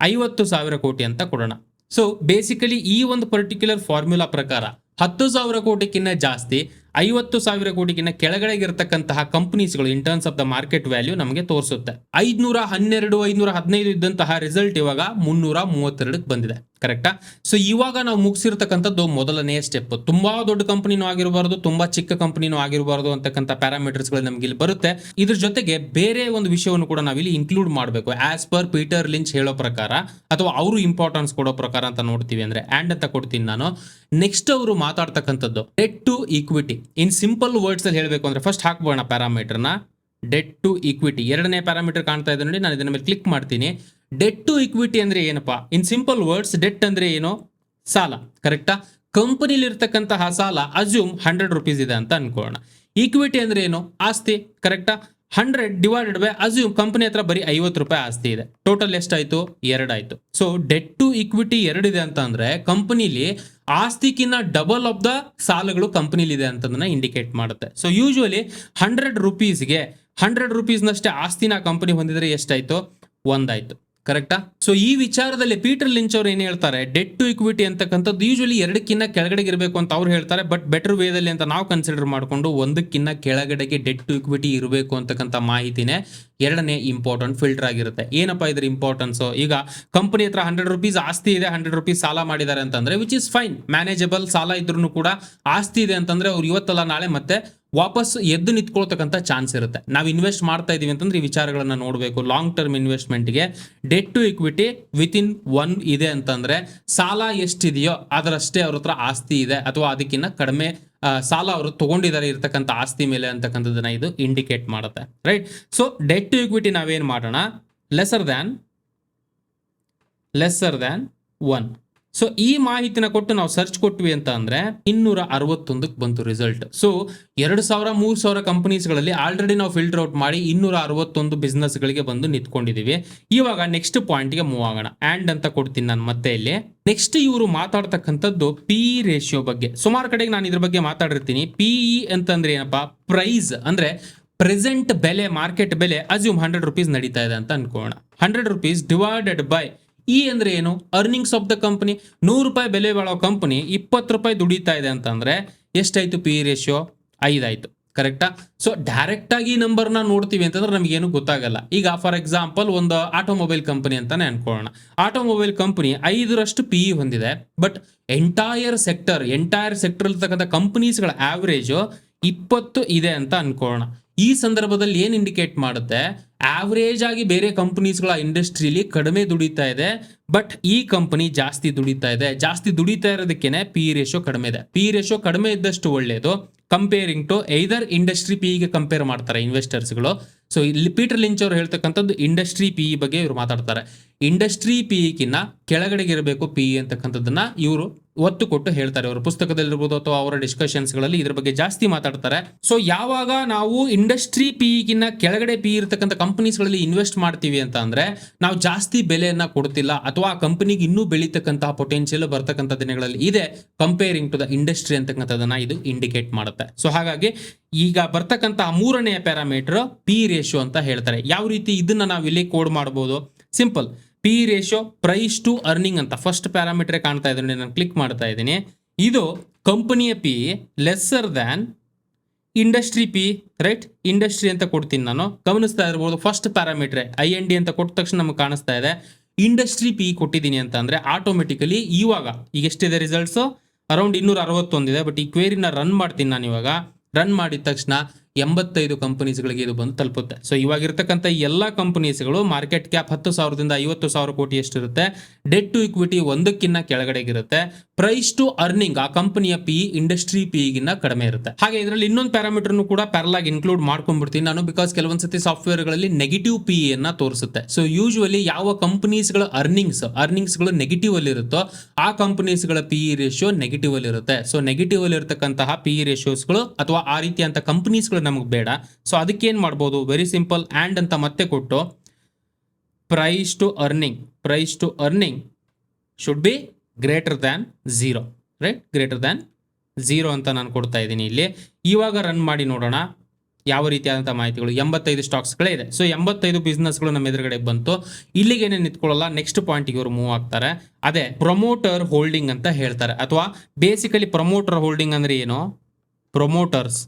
ಐವತ್ತು ಸಾವಿರ ಕೋಟಿ ಅಂತ ಕೊಡೋಣ. ಸೊ ಬೇಸಿಕಲಿ ಈ ಒಂದು ಪರ್ಟಿಕ್ಯುಲರ್ ಫಾರ್ಮ್ಯುಲಾ ಪ್ರಕಾರ ಹತ್ತು ಸಾವಿರ ಕೋಟಿಕ್ಕಿಂತ ಜಾಸ್ತಿ ಐವತ್ತು ಸಾವಿರ ಕೋಟಿಗಿನ ಕೆಳಗಡೆ ಇರತಕ್ಕಂತಹ ಕಂಪನೀಸ್ಗಳು in terms of the market value ನಮಗೆ ತೋರಿಸುತ್ತೆ. ಐದ್ನೂರ ಹನ್ನೆರಡು, ಐದ್ನೂರ ಹದಿನೈದು ಇದ್ದಂತಹ ರಿಸಲ್ಟ್ ಇವಾಗ ಮುನ್ನೂರ ಮೂವತ್ತೆರಡಕ್ಕೆ ಬಂದಿದೆ. ಕರೆಕ್ಟಾ ಸೊ ಇವಾಗ ನಾವು ಮುಗಿಸಿರ್ತಕ್ಕಂಥದ್ದು ಮೊದಲನೆಯ ಸ್ಟೆಪ್ ತುಂಬಾ ದೊಡ್ಡ ಕಂಪನಿನೂ ಆಗಿರಬಾರ್ದು, ತುಂಬಾ ಚಿಕ್ಕ ಕಂಪನಿನೂ ಆಗಿರಬಾರ್ದು ಅಂತಕ್ಕಂಥ ಪ್ಯಾರಾಮೀಟರ್ಸ್ಗಳು ನಮ್ಗೆ ಇಲ್ಲಿ ಬರುತ್ತೆ. ಇದ್ರ ಜೊತೆಗೆ ಬೇರೆ ಒಂದು ವಿಷಯವನ್ನು ಕೂಡ ನಾವಿಲ್ಲಿ ಇನ್ಕ್ಲೂಡ್ ಮಾಡಬೇಕು. ಆಸ್ ಪರ್ ಪೀಟರ್ ಲಿಂಚ್ ಹೇಳೋ ಪ್ರಕಾರ, ಅಥವಾ ಅವರು ಇಂಪಾರ್ಟೆನ್ಸ್ ಕೊಡೋ ಪ್ರಕಾರ ಅಂತ ನೋಡ್ತೀವಿ ಅಂದ್ರೆ ಆ್ಯಂಡ್ ಅಂತ ಕೊಡ್ತೀನಿ ನಾನು. ನೆಕ್ಸ್ಟ್ ಅವರು ಮಾತಾಡ್ತಕ್ಕಂಥದ್ದು debt to equity in simple words ಅಲ್ಲಿ ಹೇಳಬೇಕು ಅಂದ್ರೆ ಫಸ್ಟ್ ಹಾಕ್ಬೋಣ ಪ್ಯಾರಾಮೀಟರ್ನ ಡೆಟ್ ಟು ಇಕ್ವಿಟಿ ಎರಡನೇ ಪ್ಯಾರಾಮೀಟರ್ ಕಾಣ್ತಾ ಇದೆ ನೋಡಿ, ನಾನು ಇದನ್ನ ಮೇಲೆ ಕ್ಲಿಕ್ ಮಾಡ್ತೀನಿ. ಡೆಟ್ ಟು ಇಕ್ವಿಟಿ ಅಂದ್ರೆ ಏನಪ್ಪಾ? ಇನ್ ಸಿಂಪಲ್ ವರ್ಡ್ಸ್ ಡೆಟ್ ಅಂದ್ರೆ ಏನು? ಸಾಲ. ಕರೆಕ್ಟಾ ಕಂಪನಿಲಿ ಇರ್ತಕ್ಕಂತಹ ಸಾಲ ಅಸ್ಯೂಮ್ ಹಂಡ್ರೆಡ್ ರುಪೀಸ್ ಇದೆ ಅಂತ ಅನ್ಕೊಳ್ಳೋಣ. ಈಕ್ವಿಟಿ ಅಂದ್ರೆ ಏನು? ಆಸ್ತಿ. ಕರೆಕ್ಟಾ hundred divided by assume company ಹತ್ರ ಬರೀ ಐವತ್ತು ರೂಪಾಯಿ ಆಸ್ತಿ ಇದೆ. ಟೋಟಲ್ ಎಷ್ಟಾಯ್ತು? ಎರಡಾಯ್ತು. ಸೊ ಡೆಟ್ ಟು ಇಕ್ವಿಟಿ ಎರಡಿದೆ ಅಂತ ಅಂದ್ರೆ ಕಂಪನಿಲಿ ಆಸ್ತಿಕಿನ್ನ ಡಬಲ್ ಆಫ್ ದ ಸಾಲಗಳು ಕಂಪನಿಲಿ ಇದೆ ಅಂತದನ್ನ ಇಂಡಿಕೇಟ್ ಮಾಡುತ್ತೆ. ಸೊ ಯೂಶುವಲಿ ಹಂಡ್ರೆಡ್ ರುಪೀಸ್ಗೆ ಹಂಡ್ರೆಡ್ ರುಪೀಸ್ನಷ್ಟೇ ಆಸ್ತಿನ ಕಂಪನಿ ಹೊಂದಿದ್ರೆ ಎಷ್ಟಾಯ್ತು? ಒಂದಾಯ್ತು. ಕರೆಕ್ಟಾ? ಸೊ ಈ ವಿಚಾರದಲ್ಲಿ ಪೀಟರ್ ಲಿಂಚ್ ಅವರು ಏನ್ ಹೇಳ್ತಾರೆ? ಡೆಟ್ ಟು ಇಕ್ವಿಟಿ ಅಂತಕ್ಕಂಥದ್ದು ಯೂಶಲಿ ಎರಡಕ್ಕಿಂತ ಕೆಳಗಡೆಗೆ ಇರಬೇಕು ಅಂತ ಅವ್ರು ಹೇಳ್ತಾರೆ. ಬಟ್ ಬೆಟರ್ ವೇದಲ್ಲಿ ಅಂತ ನಾವು ಕನ್ಸಿಡರ್ ಮಾಡಿಕೊಂಡು ಒಂದಕ್ಕಿಂತ ಕೆಳಗಡೆಗೆ ಡೆಟ್ ಟು ಇಕ್ವಿಟಿ ಇರಬೇಕು ಅಂತಕ್ಕಂಥ ಮಾಹಿತಿನೇ ಎರಡನೇ ಇಂಪಾರ್ಟೆಂಟ್ ಫಿಲ್ಟರ್ ಆಗಿರುತ್ತೆ. ಏನಪ್ಪಾ ಇದ್ರ ಇಂಪಾರ್ಟೆನ್ಸ್ ಈಗ ಕಂಪನಿ ಹತ್ರ ಹಂಡ್ರೆಡ್ ರುಪೀಸ್ ಆಸ್ತಿ ಇದೆ ಹಂಡ್ರೆಡ್ ರುಪೀಸ್ ಸಾಲ ಮಾಡಿದ್ದಾರೆ ಅಂತಂದ್ರೆ ವಿಚ್ ಇಸ್ ಫೈನ್ ಮ್ಯಾನೇಜಬಲ್ ಸಾಲ ಇದ್ರೂ ಕೂಡ ಆಸ್ತಿ ಇದೆ ಅಂತಂದ್ರೆ, ಅವ್ರು ಇವತ್ತಲ್ಲ, ನಾಳೆ ಮತ್ತೆ ವಾಪಸ್ ಎದ್ದು ನಿಂತ್ಕೊಳ್ತಕ್ಕಂಥ ಚಾನ್ಸ್ ಇರುತ್ತೆ. ನಾವು ಇನ್ವೆಸ್ಟ್ ಮಾಡ್ತಾ ಇದೀವಿ ಅಂತಂದ್ರೆ ಈ ವಿಚಾರಗಳನ್ನ ನೋಡಬೇಕು. Long term ಇನ್ವೆಸ್ಟ್ಮೆಂಟ್ಗೆ debt to equity within one ಇದೆ ಅಂತಂದ್ರೆ, ಸಾಲ ಎಷ್ಟಿದೆಯೋ ಅದರಷ್ಟೇ ಅವ್ರ ಹತ್ರ ಆಸ್ತಿ ಇದೆ, ಅಥವಾ ಅದಕ್ಕಿಂತ ಕಡಿಮೆ ಸಾಲ ಅವರು ತಗೊಂಡಿದ್ದಾರೆ ಇರ್ತಕ್ಕಂಥ ಆಸ್ತಿ ಮೇಲೆ ಅಂತಕ್ಕಂಥದ್ದನ್ನ ಇದು ಇಂಡಿಕೇಟ್ ಮಾಡುತ್ತೆ right so debt to equity ನಾವೇನ್ ಮಾಡೋಣ? Lesser than lesser than one so ಈ ಮಾಹಿತಿನ ಕೊಟ್ಟು ನಾವು ಸರ್ಚ್ ಕೊಟ್ವಿ ಅಂತ ಅಂದ್ರೆ ಇನ್ನೂರ ಅರವತ್ತೊಂದಕ್ಕೆ ಬಂತು ರಿಸಲ್ಟ್ ಸೊ ಎರಡು ಸಾವಿರ, ಮೂರು ಸಾವಿರ ಕಂಪನೀಸ್ಗಳಲ್ಲಿ ಆಲ್ರೆಡಿ ನಾವು ಫಿಲ್ಟರ್ ಔಟ್ ಮಾಡಿ ಇನ್ನೂರ ಅರವತ್ತೊಂದು ಬಿಸ್ನೆಸ್ಗಳಿಗೆ ಬಂದು ನಿಂತ್ಕೊಂಡಿದ್ದೀವಿ ಇವಾಗ ನೆಕ್ಸ್ಟ್ ಪಾಯಿಂಟ್ಗೆ ಮೂವ್ ಆಗೋಣ. ಆ್ಯಂಡ್ ಅಂತ ಕೊಡ್ತೀನಿ ನಾನು ಮತ್ತೆ ಇಲ್ಲಿ. ನೆಕ್ಸ್ಟ್ ಇವರು ಮಾತಾಡ್ತಕ್ಕಂಥದ್ದು ಪಿ ರೇಷಿಯೋ ಬಗ್ಗೆ. ಸುಮಾರು ಕಡೆಗೆ ನಾನು ಇದ್ರ ಬಗ್ಗೆ ಮಾತಾಡಿರ್ತೀನಿ. ಪಿ ಇ ಅಂತಂದ್ರೆ ಏನಪ್ಪಾ? ಪ್ರೈಸ್ ಅಂದ್ರೆ ಪ್ರೆಸೆಂಟ್ ಬೆಲೆ ಮಾರ್ಕೆಟ್ ಬೆಲೆ ಅಸ್ಯೂಮ್ ಹಂಡ್ರೆಡ್ ರುಪೀಸ್ ನಡೀತಾ ಇದೆ ಅಂತ ಅನ್ಕೋಣ. Hundred rupees divided by E ಅಂದ್ರೆ ಏನು? ಅರ್ನಿಂಗ್ಸ್ ಆಫ್ ದ ಕಂಪನಿ ನೂರು ರೂಪಾಯಿ ಬೆಲೆ ಬಾಳೋ ಕಂಪನಿ ಇಪ್ಪತ್ತು ರೂಪಾಯಿ ದುಡಿತಾ ಇದೆ ಅಂತಂದ್ರೆ ಎಷ್ಟಾಯ್ತು ಪಿ ರೇಷಿಯೋ ಐದಾಯ್ತು. ಕರೆಕ್ಟಾ ಸೊ ಡೈರೆಕ್ಟ್ ಆಗಿ ನಂಬರ್ನ ನೋಡ್ತೀವಿ ಅಂತಂದ್ರೆ ನಮಗೇನು ಗೊತ್ತಾಗಲ್ಲ. ಈಗ ಫಾರ್ ಎಕ್ಸಾಂಪಲ್ ಒಂದು ಆಟೋಮೊಬೈಲ್ ಕಂಪನಿ ಅಂತಾನೆ ಅನ್ಕೊಳ್ಳೋಣ. ಆಟೋಮೊಬೈಲ್ ಕಂಪನಿ ಐದರಷ್ಟು ಪಿ ಇ ಹೊಂದಿದೆ. But entire sector entire sector ಇರ್ತಕ್ಕಂಥ ಕಂಪನೀಸ್ಗಳ ಆವ್ರೇಜು ಇಪ್ಪತ್ತು ಇದೆ ಅಂತ ಅನ್ಕೊಳ್ಳೋಣ. ಈ ಸಂದರ್ಭದಲ್ಲಿ ಏನ್ ಇಂಡಿಕೇಟ್ ಮಾಡುತ್ತೆ? ಆವರೇಜ್ ಆಗಿ ಬೇರೆ ಕಂಪನೀಸ್ಗಳ ಇಂಡಸ್ಟ್ರಿಲಿ ಕಡಿಮೆ ದುಡಿತಾ ಇದೆ ಬಟ್ ಈ ಕಂಪನಿ ಜಾಸ್ತಿ ದುಡಿತಾ ಇದೆ. ಜಾಸ್ತಿ ದುಡಿತಾ ಇರೋದಕ್ಕೇನೆ ಪಿ ರೇಷೋ ಕಡಿಮೆ ಇದೆ. ಪಿ ರೇಷೋ ಕಡಿಮೆ ಇದ್ದಷ್ಟು ಒಳ್ಳೆಯದು comparing to either industry P ಗೆ ಕಂಪೇರ್ ಮಾಡ್ತಾರೆ ಇನ್ವೆಸ್ಟರ್ಸ್ಗಳು ಸೊ ಇಲ್ಲಿ ಪೀಟರ್ ಲಿಂಚ್ ಅವರು ಹೇಳ್ತಕ್ಕಂಥದ್ದು ಇಂಡಸ್ಟ್ರಿ ಪಿ ಬಗ್ಗೆ ಇವರು ಮಾತಾಡ್ತಾರೆ. ಇಂಡಸ್ಟ್ರಿ ಪಿ ಕಿನ್ನ ಕೆಳಗಡೆಗೆ ಇರಬೇಕು ಪಿ ಅಂತಕ್ಕಂಥದ್ದನ್ನ ಇವರು ಒತ್ತು ಕೊಟ್ಟು ಹೇಳ್ತಾರೆ. ಅವರ ಪುಸ್ತಕದಲ್ಲಿರ್ಬೋದು ಅಥವಾ ಅವರ ಡಿಸ್ಕಷನ್ಸ್ಗಳಲ್ಲಿ ಇದ್ರ ಬಗ್ಗೆ ಜಾಸ್ತಿ ಮಾತಾಡ್ತಾರೆ. ಸೊ ಯಾವಾಗ ನಾವು ಇಂಡಸ್ಟ್ರಿ ಪಿ ಗಿನ್ನ ಕೆಳಗಡೆ ಪಿ ಇರತಕ್ಕಂಥ ಕಂಪನೀಸ್ಗಳಲ್ಲಿ ಇನ್ವೆಸ್ಟ್ ಮಾಡ್ತೀವಿ ಅಂತ ಅಂದ್ರೆ, ನಾವು ಜಾಸ್ತಿ ಬೆಲೆಯನ್ನ ಕೊಡ್ತಿಲ್ಲ ಅಥವಾ ಆ ಕಂಪನಿಗೆ ಇನ್ನೂ ಬೆಳೀತಕ್ಕಂತಹ ಪೊಟೆನ್ಷಿಯಲ್ ಬರ್ತಕ್ಕಂಥ ದಿನಗಳಲ್ಲಿ ಇದೆ ಕಂಪೇರಿಂಗ್ ಟು ದ ಇಂಡಸ್ಟ್ರಿ ಅಂತಕ್ಕಂಥದ್ದನ್ನ ಇದು ಇಂಡಿಕೇಟ್ ಮಾಡುತ್ತೆ. ಸೊ ಹಾಗಾಗಿ ಈಗ ಬರ್ತಕ್ಕಂತಹ ಮೂರನೆಯ ಪ್ಯಾರಾಮೀಟರ್ ಪಿ ರೇಷಿಯೋ ಅಂತ ಹೇಳ್ತಾರೆ. ಯಾವ ರೀತಿ ಇದನ್ನ ನಾವು ಇಲ್ಲಿ ಕೋಡ್ ಮಾಡಬಹುದು simple P ratio price to earning ಅಂತ ಫಸ್ಟ್ ಪ್ಯಾರಾಮೀಟರ್ ಕಾಣ್ತಾ ಇದ್ದೀನಿ ನಾನು ಕ್ಲಿಕ್ ಮಾಡ್ತಾ ಇದ್ದೀನಿ. ಇದು ಕಂಪನಿಯ P lesser than industry P right industry ಅಂತ ಕೊಡ್ತೀನಿ ನಾನು. ಗಮನಿಸ್ತಾ ಇರ್ಬೋದು ಫಸ್ಟ್ ಪ್ಯಾರಾಮೀಟ್ರೆ ಐ ಎನ್ ಡಿ ಅಂತ ಕೊಟ್ಟ ತಕ್ಷಣ ನಮಗೆ ಕಾಣಿಸ್ತಾ ಇದೆ. ಇಂಡಸ್ಟ್ರಿ ಪಿ ಕೊಟ್ಟಿದ್ದೀನಿ ಅಂತ ಅಂದರೆ ಆಟೋಮೆಟಿಕಲಿ ಇವಾಗ, ಈಗ ಎಷ್ಟಿದೆ ರಿಸಲ್ಟ್ಸು ಅರೌಂಡ್ ಇನ್ನೂರ ಅರವತ್ತೊಂದಿದೆ ಬಟ್ ಈ ಕ್ವೇರಿನ ರನ್ ಮಾಡ್ತೀನಿ ನಾನು ಇವಾಗ. ರನ್ ಮಾಡಿದ ತಕ್ಷಣ ಎಂಬತ್ತೈದು ಕಂಪನೀಸ್ಗಳಿಗೆ ಇದು ಬಂದು ತಲುಪುತ್ತೆ. ಸೊ ಇವಾಗಿರ್ತಕ್ಕಂಥ ಎಲ್ಲ ಕಂಪನೀಸ್ಗಳು ಮಾರ್ಕೆಟ್ ಕ್ಯಾಪ್ ಹತ್ತು ಸಾವಿರದಿಂದ ಐವತ್ತು ಸಾವಿರ ಕೋಟಿ ಎಷ್ಟಿರುತ್ತೆ ಡೆಟ್ ಟು ಇಕ್ವಿಟಿ ಒಂದಕ್ಕಿಂತ ಕೆಳಗಡೆಗಿರುತ್ತೆ ಪ್ರೈಸ್ ಟು ಅರ್ನಿಂಗ್ ಆ ಕಂಪನಿಯ ಪಿ ಇಂಡಸ್ಟ್ರಿ ಪಿ ಗಿನ್ನ ಕಡಿಮೆ ಇರುತ್ತೆ. ಹಾಗೆ ಇದರಲ್ಲಿ ಇನ್ನೊಂದು ಪ್ಯಾರಾಮೀಟರ್ನು ಕೂಡ ಪ್ಯಾರಲಾಗಿ ಇನ್ಕ್ಲೂಡ್ ಮಾಡ್ಕೊಂಡ್ಬಿಡ್ತೀನಿ ನಾನು ಬಿಕಾಸ್ ಕೆಲವೊಂದ್ಸತಿ ಸಾಫ್ಟ್ವೇರ್ಗಳಲ್ಲಿ ನೆಗೆಟಿವ್ ಪಿ ಅನ್ನ ತೋರಿಸುತ್ತೆ. ಸೊ ಯೂಶುವಲಿ ಯಾವ ಕಂಪನೀಸ್ಗಳ ಅರ್ನಿಂಗ್ಸ್ ಅರ್ನಿಂಗ್ಸ್ಗಳು ನೆಗೆಟಿವ್ ಅಲ್ಲಿ ಇರುತ್ತೋ ಆ ಕಂಪನೀಸ್ಗಳ ಪಿ ರೇಷಿಯೋ ನೆಗೆಟಿವ್ ಅಲ್ಲಿ ಇರುತ್ತೆ. ಸೊ ನೆಗೆಟಿವ್ ಅಲ್ಲಿ ಇರತಕ್ಕಂತಹ ಪಿ ರೇಷಿಯೋಸ್ಗಳು ಅಥವಾ ಆ ರೀತಿಯಂತ ಕಂಪನೀಸ್ಗಳು ನಮಗೆ ಬೇಡ. ಸೊ ಏನು ಮಾಡ್ಬೋದು? ವೆರಿ ಸಿಂಪಲ್ ಆ್ಯಂಡ್ ಅಂತ ಮತ್ತೆ ಕೊಟ್ಟು price to earning price to earning should be greater than zero right greater than zero ಅಂತ ನಾನು ಕೊಡ್ತಾ ಇದ್ದೀನಿ ಇಲ್ಲಿ. ಇವಾಗ ರನ್ ಮಾಡಿ ನೋಡೋಣ ಯಾವ ರೀತಿಯಾದಂಥ ಮಾಹಿತಿಗಳು. ಎಂಬತ್ತೈದು ಸ್ಟಾಕ್ಸ್ಗಳೇ ಇದೆ. ಸೊ ಎಂಬತ್ತೈದು ಬಿಸ್ನೆಸ್ಗಳು ನಮ್ಮ ಎದುರುಗಡೆ ಬಂತು. ಇಲ್ಲಿಗೇನೆ ನಿಂತ್ಕೊಳ್ಳಲ್ಲ? ನೆಕ್ಸ್ಟ್ ಪಾಯಿಂಟಿಗೆ ಇವರು ಮೂವ್ ಆಗ್ತಾರೆ. ಅದೇ ಪ್ರೊಮೋಟರ್ ಹೋಲ್ಡಿಂಗ್ ಅಂತ ಹೇಳ್ತಾರೆ. ಅಥವಾ ಬೇಸಿಕಲಿ ಪ್ರೊಮೋಟರ್ ಹೋಲ್ಡಿಂಗ್ ಅಂದರೆ ಏನು? ಪ್ರೊಮೋಟರ್ಸ್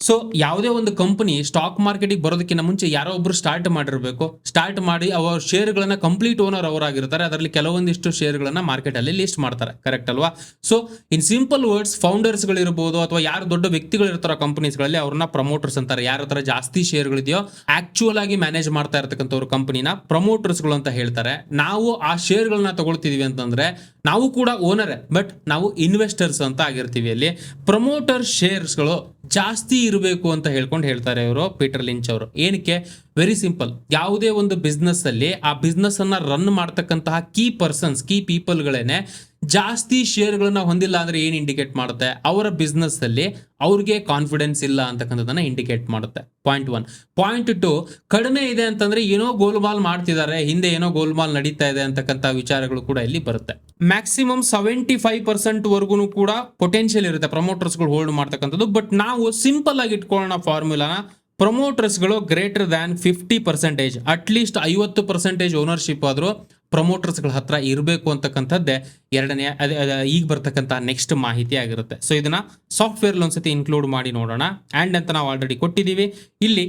ಸೊ ಯಾವುದೇ ಒಂದು ಕಂಪನಿ ಸ್ಟಾಕ್ ಮಾರ್ಕೆಟಿಗೆ ಬರೋದಕ್ಕಿಂತ ಮುಂಚೆ ಯಾರೋ ಒಬ್ರು ಸ್ಟಾರ್ಟ್ ಮಾಡಿರಬೇಕು. ಸ್ಟಾರ್ಟ್ ಮಾಡಿ ಅವರ ಶೇರ್ಗಳನ್ನ ಕಂಪ್ಲೀಟ್ ಓನರ್ ಅವರಾಗಿರ್ತಾರೆ. ಅದರಲ್ಲಿ ಕೆಲವೊಂದಿಷ್ಟು ಶೇರ್ಗಳನ್ನ ಮಾರ್ಕೆಟ್ ಅಲ್ಲಿ ಲಿಸ್ಟ್ ಮಾಡ್ತಾರೆ. ಕರೆಕ್ಟ್ ಅಲ್ವಾ? ಸೊ ಇನ್ ಸಿಂಪಲ್ ವರ್ಡ್ಸ್ ಫೌಂಡರ್ಸ್ಗಳು ಇರ್ಬೋದು ಅಥವಾ ಯಾರು ದೊಡ್ಡ ವ್ಯಕ್ತಿಗಳು ಇರ್ತಾರೋ ಕಂಪನೀಸ್ಗಳಲ್ಲಿ ಅವ್ರನ್ನ ಪ್ರಮೋಟರ್ಸ್ ಅಂತಾರೆ. ಯಾರ ಹತ್ರ ಜಾಸ್ತಿ ಶೇರ್ಗಳಿದೆಯೋ ಆಕ್ಚುಯಲ್ ಆಗಿ ಮ್ಯಾನೇಜ್ ಮಾಡ್ತಾ ಇರ್ತಕ್ಕಂಥವ್ರು ಕಂಪನಿನ ಪ್ರಮೋಟರ್ಸ್ಗಳು ಅಂತ ಹೇಳ್ತಾರೆ. ನಾವು ಆ ಶೇರ್ಗಳನ್ನ ತಗೊಳ್ತಿದೀವಿ ಅಂತಂದ್ರೆ, ನಾವು ಕೂಡ ಓನರೇ ಬಟ್ ನಾವು ಇನ್ವೆಸ್ಟರ್ಸ್ ಅಂತ ಆಗಿರ್ತೀವಿ ಅಲ್ಲಿ. ಪ್ರಮೋಟರ್ ಶೇರ್ಸ್ಗಳು ಜಾಸ್ತಿ ಇರಬೇಕು ಅಂತ ಹೇಳ್ಕೊಂಡು ಹೇಳ್ತಾರೆ ಇವರು ಪೀಟರ್ ಲಿಂಚ್ ಅವರು. ಏನಕ್ಕೆ? ವೆರಿ ಸಿಂಪಲ್ ಯಾವುದೇ ಒಂದು ಬಿಸ್ನೆಸ್ ಅಲ್ಲಿ ಆ ಬಿಸ್ನೆಸ್ ಅನ್ನ ರನ್ ಮಾಡ್ತಕ್ಕಂತಹ ಕೀ ಪರ್ಸನ್ಸ್ ಕೀ ಪೀಪಲ್ಗಳೇನೆ ಜಾಸ್ತಿ ಶೇರ್ಗಳನ್ನ ಹೊಂದಿಲ್ಲ ಅಂದ್ರೆ ಏನು ಇಂಡಿಕೇಟ್ ಮಾಡುತ್ತೆ? ಅವರ ಬಿಸ್ನೆಸ್ ಅಲ್ಲಿ ಅವ್ರಿಗೆ ಕಾನ್ಫಿಡೆನ್ಸ್ ಇಲ್ಲ ಅಂತಕ್ಕಂಥದ್ದನ್ನ ಇಂಡಿಕೇಟ್ ಮಾಡುತ್ತೆ. ಪಾಯಿಂಟ್ ಒನ್ ಪಾಯಿಂಟ್ ಟು ಕಡಿಮೆ ಇದೆ ಅಂತಂದ್ರೆ ಏನೋ ಗೋಲ್ಮಾಲ್ ಮಾಡ್ತಿದ್ದಾರೆ, ಹಿಂದೆ ಏನೋ ಗೋಲ್ಮಾಲ್ ನಡೀತಾ ಇದೆ ಅಂತಕ್ಕಂಥ ವಿಚಾರಗಳು ಕೂಡ ಇಲ್ಲಿ ಬರುತ್ತೆ. ಮ್ಯಾಕ್ಸಿಮಮ್ ಸೆವೆಂಟಿ ಫೈವ್ ಪರ್ಸೆಂಟ್ ವರ್ಗು ಕೂಡ ಪೊಟೆನ್ಷಿಯಲ್ ಇರುತ್ತೆ. ಪ್ರಮೋಟರ್ಸ್ಗಳು ಹೋಲ್ಡ್ ಮಾಡ್ತಕ್ಕಂಥದ್ದು. ಬಟ್ ನಾವು ಸಿಂಪಲ್ ಆಗಿ ಇಟ್ಕೊಳ್ಳೋಣ ಫಾರ್ಮುಲಾನ ಪ್ರಮೋಟರ್ಸ್ಗಳು greater than fifty percentage at least ಐವತ್ತು ಪರ್ಸೆಂಟೇಜ್ ಓನರ್ಶಿಪ್ ಆದರೂ ಪ್ರಮೋಟರ್ಸ್ಗಳ ಹತ್ರ ಇರಬೇಕು ಅಂತಕ್ಕಂಥದ್ದೇ ಎರಡನೇ ಈಗ ಬರ್ತಕ್ಕಂಥ ನೆಕ್ಸ್ಟ್ ಮಾಹಿತಿ ಆಗಿರುತ್ತೆ. ಸೊ ಇದನ್ನ ಸಾಫ್ಟ್ವೇರ್ ಒಂದ್ಸತಿ ಇನ್ಕ್ಲೂಡ್ ಮಾಡಿ ನೋಡೋಣ. ಆ್ಯಂಡ್ ಅಂತ ನಾವು ಆಲ್ರೆಡಿ ಕೊಟ್ಟಿದ್ದೀವಿ. ಇಲ್ಲಿ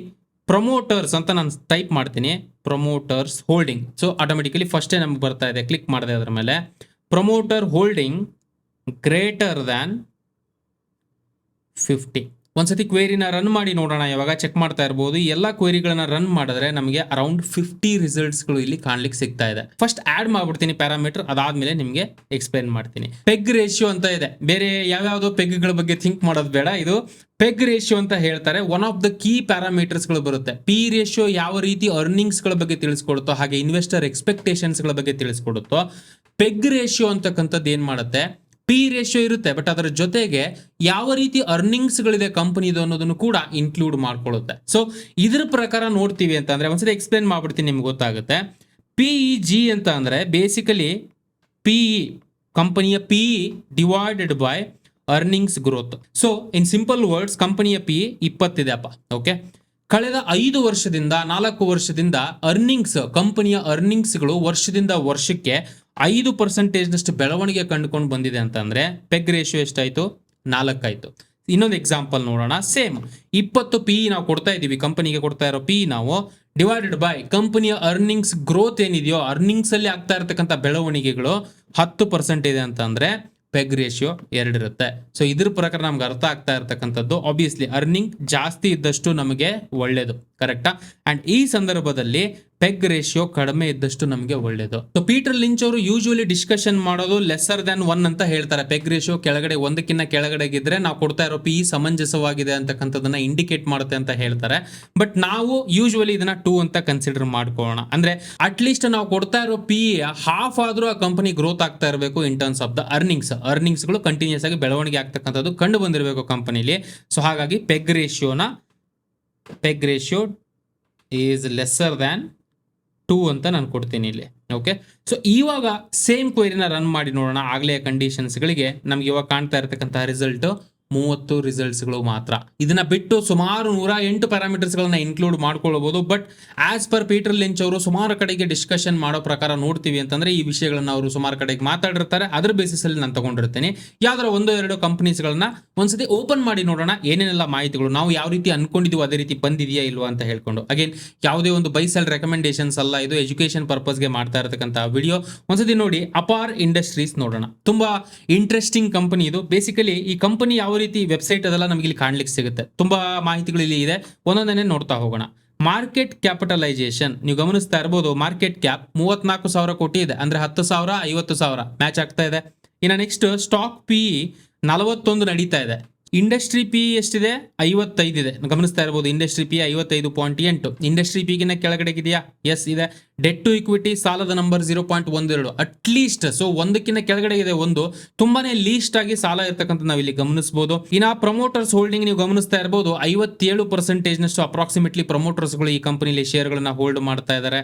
ಪ್ರಮೋಟರ್ಸ್ ಅಂತ ನಾನು ಟೈಪ್ ಮಾಡ್ತೀನಿ. ಪ್ರಮೋಟರ್ಸ್ ಹೋಲ್ಡಿಂಗ್ ಸೊ ಆಟೋಮೆಟಿಕಲಿ ಫಸ್ಟೇ ನಮ್ಗೆ ಬರ್ತಾ ಇದೆ. ಕ್ಲಿಕ್ ಮಾಡಿದೆ ಅದರ ಮೇಲೆ. Promoter holding greater than fifty ಒಂದ್ಸತಿ ಕ್ವೇರಿನ ರನ್ ಮಾಡಿ ನೋಡೋಣ. ಯಾವಾಗ ಚೆಕ್ ಮಾಡ್ತಾ ಇರ್ಬೋದು. ಎಲ್ಲ ಕ್ವೇರಿಗಳನ್ನ ರನ್ ಮಾಡಿದ್ರೆ ನಮಗೆ ಅರೌಂಡ್ ಫಿಫ್ಟಿ ರಿಸಲ್ಟ್ಸ್ಗಳು ಇಲ್ಲಿ ಕಾಣ್ಲಿಕ್ಕೆ ಸಿಗ್ತಾ ಇದೆ. ಫಸ್ಟ್ ಆಡ್ ಮಾಡ್ಬಿಡ್ತೀನಿ ಪ್ಯಾರಾಮೀಟರ್ ಅದಾದ್ಮೇಲೆ ನಿಮಗೆ ಎಕ್ಸ್ಪ್ಲೈನ್ ಮಾಡ್ತೀನಿ. ಪೆಗ್ ರೇಷಿಯೋ ಅಂತ ಇದೆ. ಬೇರೆ ಯಾವ್ಯಾವುದೋ ಪೆಗ್ಗಳ ಬಗ್ಗೆ ಥಿಂಕ್ ಮಾಡೋದು ಬೇಡ. ಇದು ಪೆಗ್ ರೇಷಿಯೋ ಅಂತ ಹೇಳ್ತಾರೆ. ಒನ್ ಆಫ್ ದ ಕೀ ಪ್ಯಾರಾಮೀಟರ್ಸ್ಗಳು ಬರುತ್ತೆ. ಪಿ ರೇಷಿಯೋ ಯಾವ ರೀತಿ ಅರ್ನಿಂಗ್ಸ್ಗಳ ಬಗ್ಗೆ ತಿಳಿಸ್ಕೊಡುತ್ತೋ, ಹಾಗೆ ಇನ್ವೆಸ್ಟರ್ ಎಕ್ಸ್ಪೆಕ್ಟೇಷನ್ಸ್ಗಳ ಬಗ್ಗೆ ತಿಳಿಸ್ಕೊಡುತ್ತೋ, ಪೆಗ್ ರೇಷಿಯೋ ಅಂತಕ್ಕಂಥದ್ದು ಏನು ಮಾಡುತ್ತೆ? ಪಿ ರೇಷಿಯೋ ಇರುತ್ತೆ ಬಟ್ ಅದರ ಜೊತೆಗೆ ಯಾವ ರೀತಿ ಅರ್ನಿಂಗ್ಸ್ಗಳಿದೆ ಕಂಪನಿದು ಅನ್ನೋದನ್ನು ಕೂಡ ಇನ್ಕ್ಲೂಡ್ ಮಾಡ್ಕೊಳುತ್ತೆ ಸೊ ಇದ್ರ ಪ್ರಕಾರ ನೋಡ್ತೀವಿ ಅಂತ ಅಂದ್ರೆ ಒಂದ್ಸತಿ ಎಕ್ಸ್ಪ್ಲೇನ್ ಮಾಡ್ಬಿಡ್ತೀನಿ ನಿಮ್ಗೆ ಗೊತ್ತಾಗುತ್ತೆ. ಪಿ ಇ ಜಿ ಅಂತ ಅಂದ್ರೆ ಬೇಸಿಕಲಿ ಪಿ ಕಂಪನಿಯ P divided by earnings growth so in simple words ಕಂಪನಿಯ ಪಿ ಇಪ್ಪತ್ತಿದೆ ಅಪ್ಪ. ಓಕೆ ಕಳೆದ ಐದು ವರ್ಷದಿಂದ, ನಾಲ್ಕು ವರ್ಷದಿಂದ ಅರ್ನಿಂಗ್ಸ್ ಕಂಪನಿಯ ಅರ್ನಿಂಗ್ಸ್ಗಳು ವರ್ಷದಿಂದ ವರ್ಷಕ್ಕೆ ಐದು ಪರ್ಸೆಂಟೇಜ್ನಷ್ಟು ಬೆಳವಣಿಗೆ ಕಂಡುಕೊಂಡು ಬಂದಿದೆ ಅಂತಂದ್ರೆ ಪೆಗ್ ರೇಷಿಯೋ ಎಷ್ಟಾಯ್ತು? ನಾಲ್ಕಾಯ್ತು. ಇನ್ನೊಂದು ಎಕ್ಸಾಂಪಲ್ ನೋಡೋಣ. ಸೇಮ್ ಇಪ್ಪತ್ತು ಪಿ ನಾವು ಕೊಡ್ತಾ ಇದ್ದೀವಿ ಕಂಪನಿಗೆ ಕೊಡ್ತಾ ಇರೋ ಪಿ ನಾವು. ಡಿವೈಡೆಡ್ ಬೈ ಕಂಪನಿಯ ಅರ್ನಿಂಗ್ಸ್ ಗ್ರೋತ್ ಏನಿದೆಯೋ ಅರ್ನಿಂಗ್ಸ್ ಅಲ್ಲಿ ಆಗ್ತಾ ಇರತಕ್ಕಂಥ ಬೆಳವಣಿಗೆಗಳು ಹತ್ತು ಪರ್ಸೆಂಟ್ ಇದೆ ಅಂತಂದ್ರೆ ಪೆಗ್ ರೇಷಿಯೋ ಎರಡಿರುತ್ತೆ. ಸೊ ಇದ್ರ ಪ್ರಕಾರ ನಮ್ಗೆ ಅರ್ಥ ಆಗ್ತಾ ಇರತಕ್ಕಂಥದ್ದು ಆಬ್ವಿಯಸ್ಲಿ ಅರ್ನಿಂಗ್ ಜಾಸ್ತಿ ಇದ್ದಷ್ಟು ನಮಗೆ ಒಳ್ಳೇದು ಕರೆಕ್ಟಾ ಅಂಡ್ ಈ ಸಂದರ್ಭದಲ್ಲಿ ಪೆಗ್ ರೇಷಿಯೋ ಕಡಿಮೆ ಇದ್ದಷ್ಟು ನಮಗೆ ಒಳ್ಳೇದು. ಸೊ ಪೀಟರ್ ಲಿಂಚ್ ಅವರು ಯೂಶುವಲಿ ಡಿಸ್ಕಷನ್ ಮಾಡೋದು ಲೆಸರ್ ದನ್ ಒನ್ ಅಂತ ಹೇಳ್ತಾರೆ. ಪೆಗ್ ರೇಷಿಯೋ ಕೆಳಗಡೆ, ಒಂದಕ್ಕಿಂತ ಕೆಳಗಡೆಗಿದ್ರೆ ನಾವು ಕೊಡ್ತಾ ಇರೋ ಪಿ ಸಮಂಜಸವಾಗಿದೆ ಅಂತಕ್ಕಂಥದ್ದನ್ನ ಇಂಡಿಕೇಟ್ ಮಾಡುತ್ತೆ ಅಂತ ಹೇಳ್ತಾರೆ. ಬಟ್ ನಾವು ಯೂಶುವಲಿ ಇದನ್ನ ಟೂ ಅಂತ ಕನ್ಸಿಡರ್ ಮಾಡ್ಕೊಳ್ಳೋಣ. ಅಂದ್ರೆ ಅಟ್ಲೀಸ್ಟ್ ನಾವು ಕೊಡ್ತಾ ಇರೋ ಪಿ ಹಾಫ್ ಆದ್ರೂ ಆ ಕಂಪನಿ ಗ್ರೋತ್ ಆಗ್ತಾ ಇರಬೇಕು in terms of the earnings ಅರ್ನಿಂಗ್ಸ್ಗಳು continuous ಆಗಿ ಬೆಳವಣಿಗೆ ಆಗ್ತಕ್ಕಂಥದ್ದು ಕಂಡು ಬಂದಿರಬೇಕು ಕಂಪನಿಲಿ ಸೊ ಹಾಗಾಗಿ PEG ರೇಷಿಯೋನ PEG ratio is lesser than two ಅಂತ ನಾನು ಕೊಡ್ತೀನಿ ಇಲ್ಲಿ. ಓಕೆ ಸೊ ಇವಾಗ ಸೇಮ್ ಕ್ವೈರಿನ ರನ್ ಮಾಡಿ ನೋಡೋಣ. ಆಗಲೇ ಕಂಡೀಷನ್ಸ್ಗಳಿಗೆ ನಮ್ಗೆ ಇವಾಗ ಕಾಣ್ತಾ ಇರತಕ್ಕಂತಹ ರಿಸಲ್ಟ್ ಮೂವತ್ತು ರಿಸಲ್ಟ್ಸ್ಗಳು ಮಾತ್ರ. ಇದನ್ನ ಬಿಟ್ಟು ಸುಮಾರು ನೂರ ಎಂಟು ಪ್ಯಾರಾಮೀಟರ್ಸ್ಗಳನ್ನ ಇನ್ಕ್ಲೂಡ್ ಮಾಡ್ಕೊಳ್ಬಹುದು but as per Peter Lynch ಅವರು ಸುಮಾರು ಕಡೆಗೆ ಡಿಸ್ಕಷನ್ ಮಾಡೋ ಪ್ರಕಾರ ನೋಡ್ತೀವಿ ಅಂತಂದ್ರೆ ಈ ವಿಷಯಗಳನ್ನ ಅವರು ಸುಮಾರು ಕಡೆಗೆ ಮಾತಾಡಿರ್ತಾರೆ. ಅದ್ರ ಬೇಸಿಸ್ ಅಲ್ಲಿ ನಾನು ತಗೊಂಡಿರ್ತೇನೆ. ಯಾವ್ದಾರ ಒಂದು ಎರಡು ಕಂಪನೀಸ್ಗಳನ್ನ ಒಂದ್ಸತಿ ಓಪನ್ ಮಾಡಿ ನೋಡೋಣ. ಏನೇನೆಲ್ಲ ಮಾಹಿತಿಗಳು? ನಾವು ಯಾವ ರೀತಿ ಅನ್ಕೊಂಡಿದೀವಿ ಅದೇ ರೀತಿ ಬಂದಿದೆಯಾ ಇಲ್ವಾ ಅಂತ ಹೇಳ್ಕೊಂಡು. ಅಗೇನ್ ಯಾವುದೇ ಒಂದು ಬೈಸಲ್ ರೆಕಮೆಂಡೇಶನ್ಸ್ ಅಲ್ಲ, ಇದು ಎಜುಕೇಶನ್ ಪರ್ಪಸ್ಗೆ ಮಾಡ್ತಾ ಇರತಕ್ಕಂಥ ವಿಡಿಯೋ ಒಂದ್ಸತಿ ನೋಡಿ ಅಪಾರ್ ಇಂಡಸ್ಟ್ರೀಸ್ ನೋಡೋಣ. ತುಂಬಾ ಇಂಟ್ರೆಸ್ಟಿಂಗ್ ಕಂಪನಿ ಇದು. ಬೇಸಿಕಲಿ ಈ ಕಂಪನಿ ಯಾವ ರೀತಿ ವೆಬ್ಸೈಟ್ ಅದೆಲ್ಲ ನಮಗೆ ಇಲ್ಲಿ ಕಾಣ್ಲಿಕ್ಕೆ ಸಿಗುತ್ತೆ. ತುಂಬಾ ಮಾಹಿತಿಗಳು ಇಲ್ಲಿ ಇದೆ. ಒಂದೊಂದನ್ನೇ ನೋಡ್ತಾ ಹೋಗೋಣ. ಮಾರ್ಕೆಟ್ ಕ್ಯಾಪಿಟಲೈಸೇಷನ್ ನೀವು ಗಮನಿಸ್ತಾ ಇರ್ಬೋದು ಮಾರ್ಕೆಟ್ ಕ್ಯಾಪ್ ಮೂವತ್ನಾಲ್ಕು ಸಾವಿರ ಕೋಟಿ ಇದೆ. ಅಂದ್ರೆ ಹತ್ತು ಸಾವಿರ, ಐವತ್ತು ಸಾವಿರ. ಮ್ಯಾಚ್ ಆಗ್ತಾ ಇದೆ. ಇನ್ನು ನೆಕ್ಸ್ಟ್ ಸ್ಟಾಕ್ ಪಿ ನಲವತ್ತೊಂದು ನಡೀತಾ ಇದೆ. ಇಂಡಸ್ಟ್ರಿ ಪಿ ಎಷ್ಟಿದೆ? ಐವತ್ತೈದು ಇದೆ. ಗಮನಿಸ್ತಾ ಇರ್ಬೋದು ಇಂಡಸ್ಟ್ರಿ ಪಿ ಐವತ್ತೈದು ಪಾಯಿಂಟ್ ಎಂಟು. ಇಂಡಸ್ಟ್ರಿ ಪಿಗಿನ ಕೆಳಗಡೆಗಿದೆಯಾ? ಎಸ್ ಇದೆ. ಡೆಟ್ ಟು ಇಕ್ವಿಟಿ ಸಾಲದ ನಂಬರ್ ಜೀರೋ ಪಾಯಿಂಟ್ ಒಂದೆರಡು ಅಟ್ಲೀಸ್ಟ್ ಸೊ ಒಂದಕ್ಕಿಂತ ಕೆಳಗಡೆ ಇದೆ ಒಂದು. ತುಂಬಾನೇ ಲೀಸ್ಟ್ ಆಗಿ ಸಾಲ ಇರ್ತಕ್ಕಂಥ ನಾವು ಇಲ್ಲಿ ಗಮನಿಸಬಹುದು ಇನ್ನ ಪ್ರಮೋಟರ್ಸ್ ಹೋಲ್ಡಿಂಗ್ ನೀವು ಗಮನಿಸ್ತಾ ಇರಬಹುದು ಐವತ್ತೇಳು ಪರ್ಸೆಂಟೇಜ್ ನಷ್ಟು ಅಪ್ರಾಕ್ಸಿಮೇಟ್ಲಿ ಪ್ರಮೋಟರ್ಸ್ಗಳು ಈ ಕಂಪನಿಲಿ ಶೇರ್ಗಳನ್ನ ಹೋಲ್ಡ್ ಮಾಡ್ತಾ ಇದ್ದಾರೆ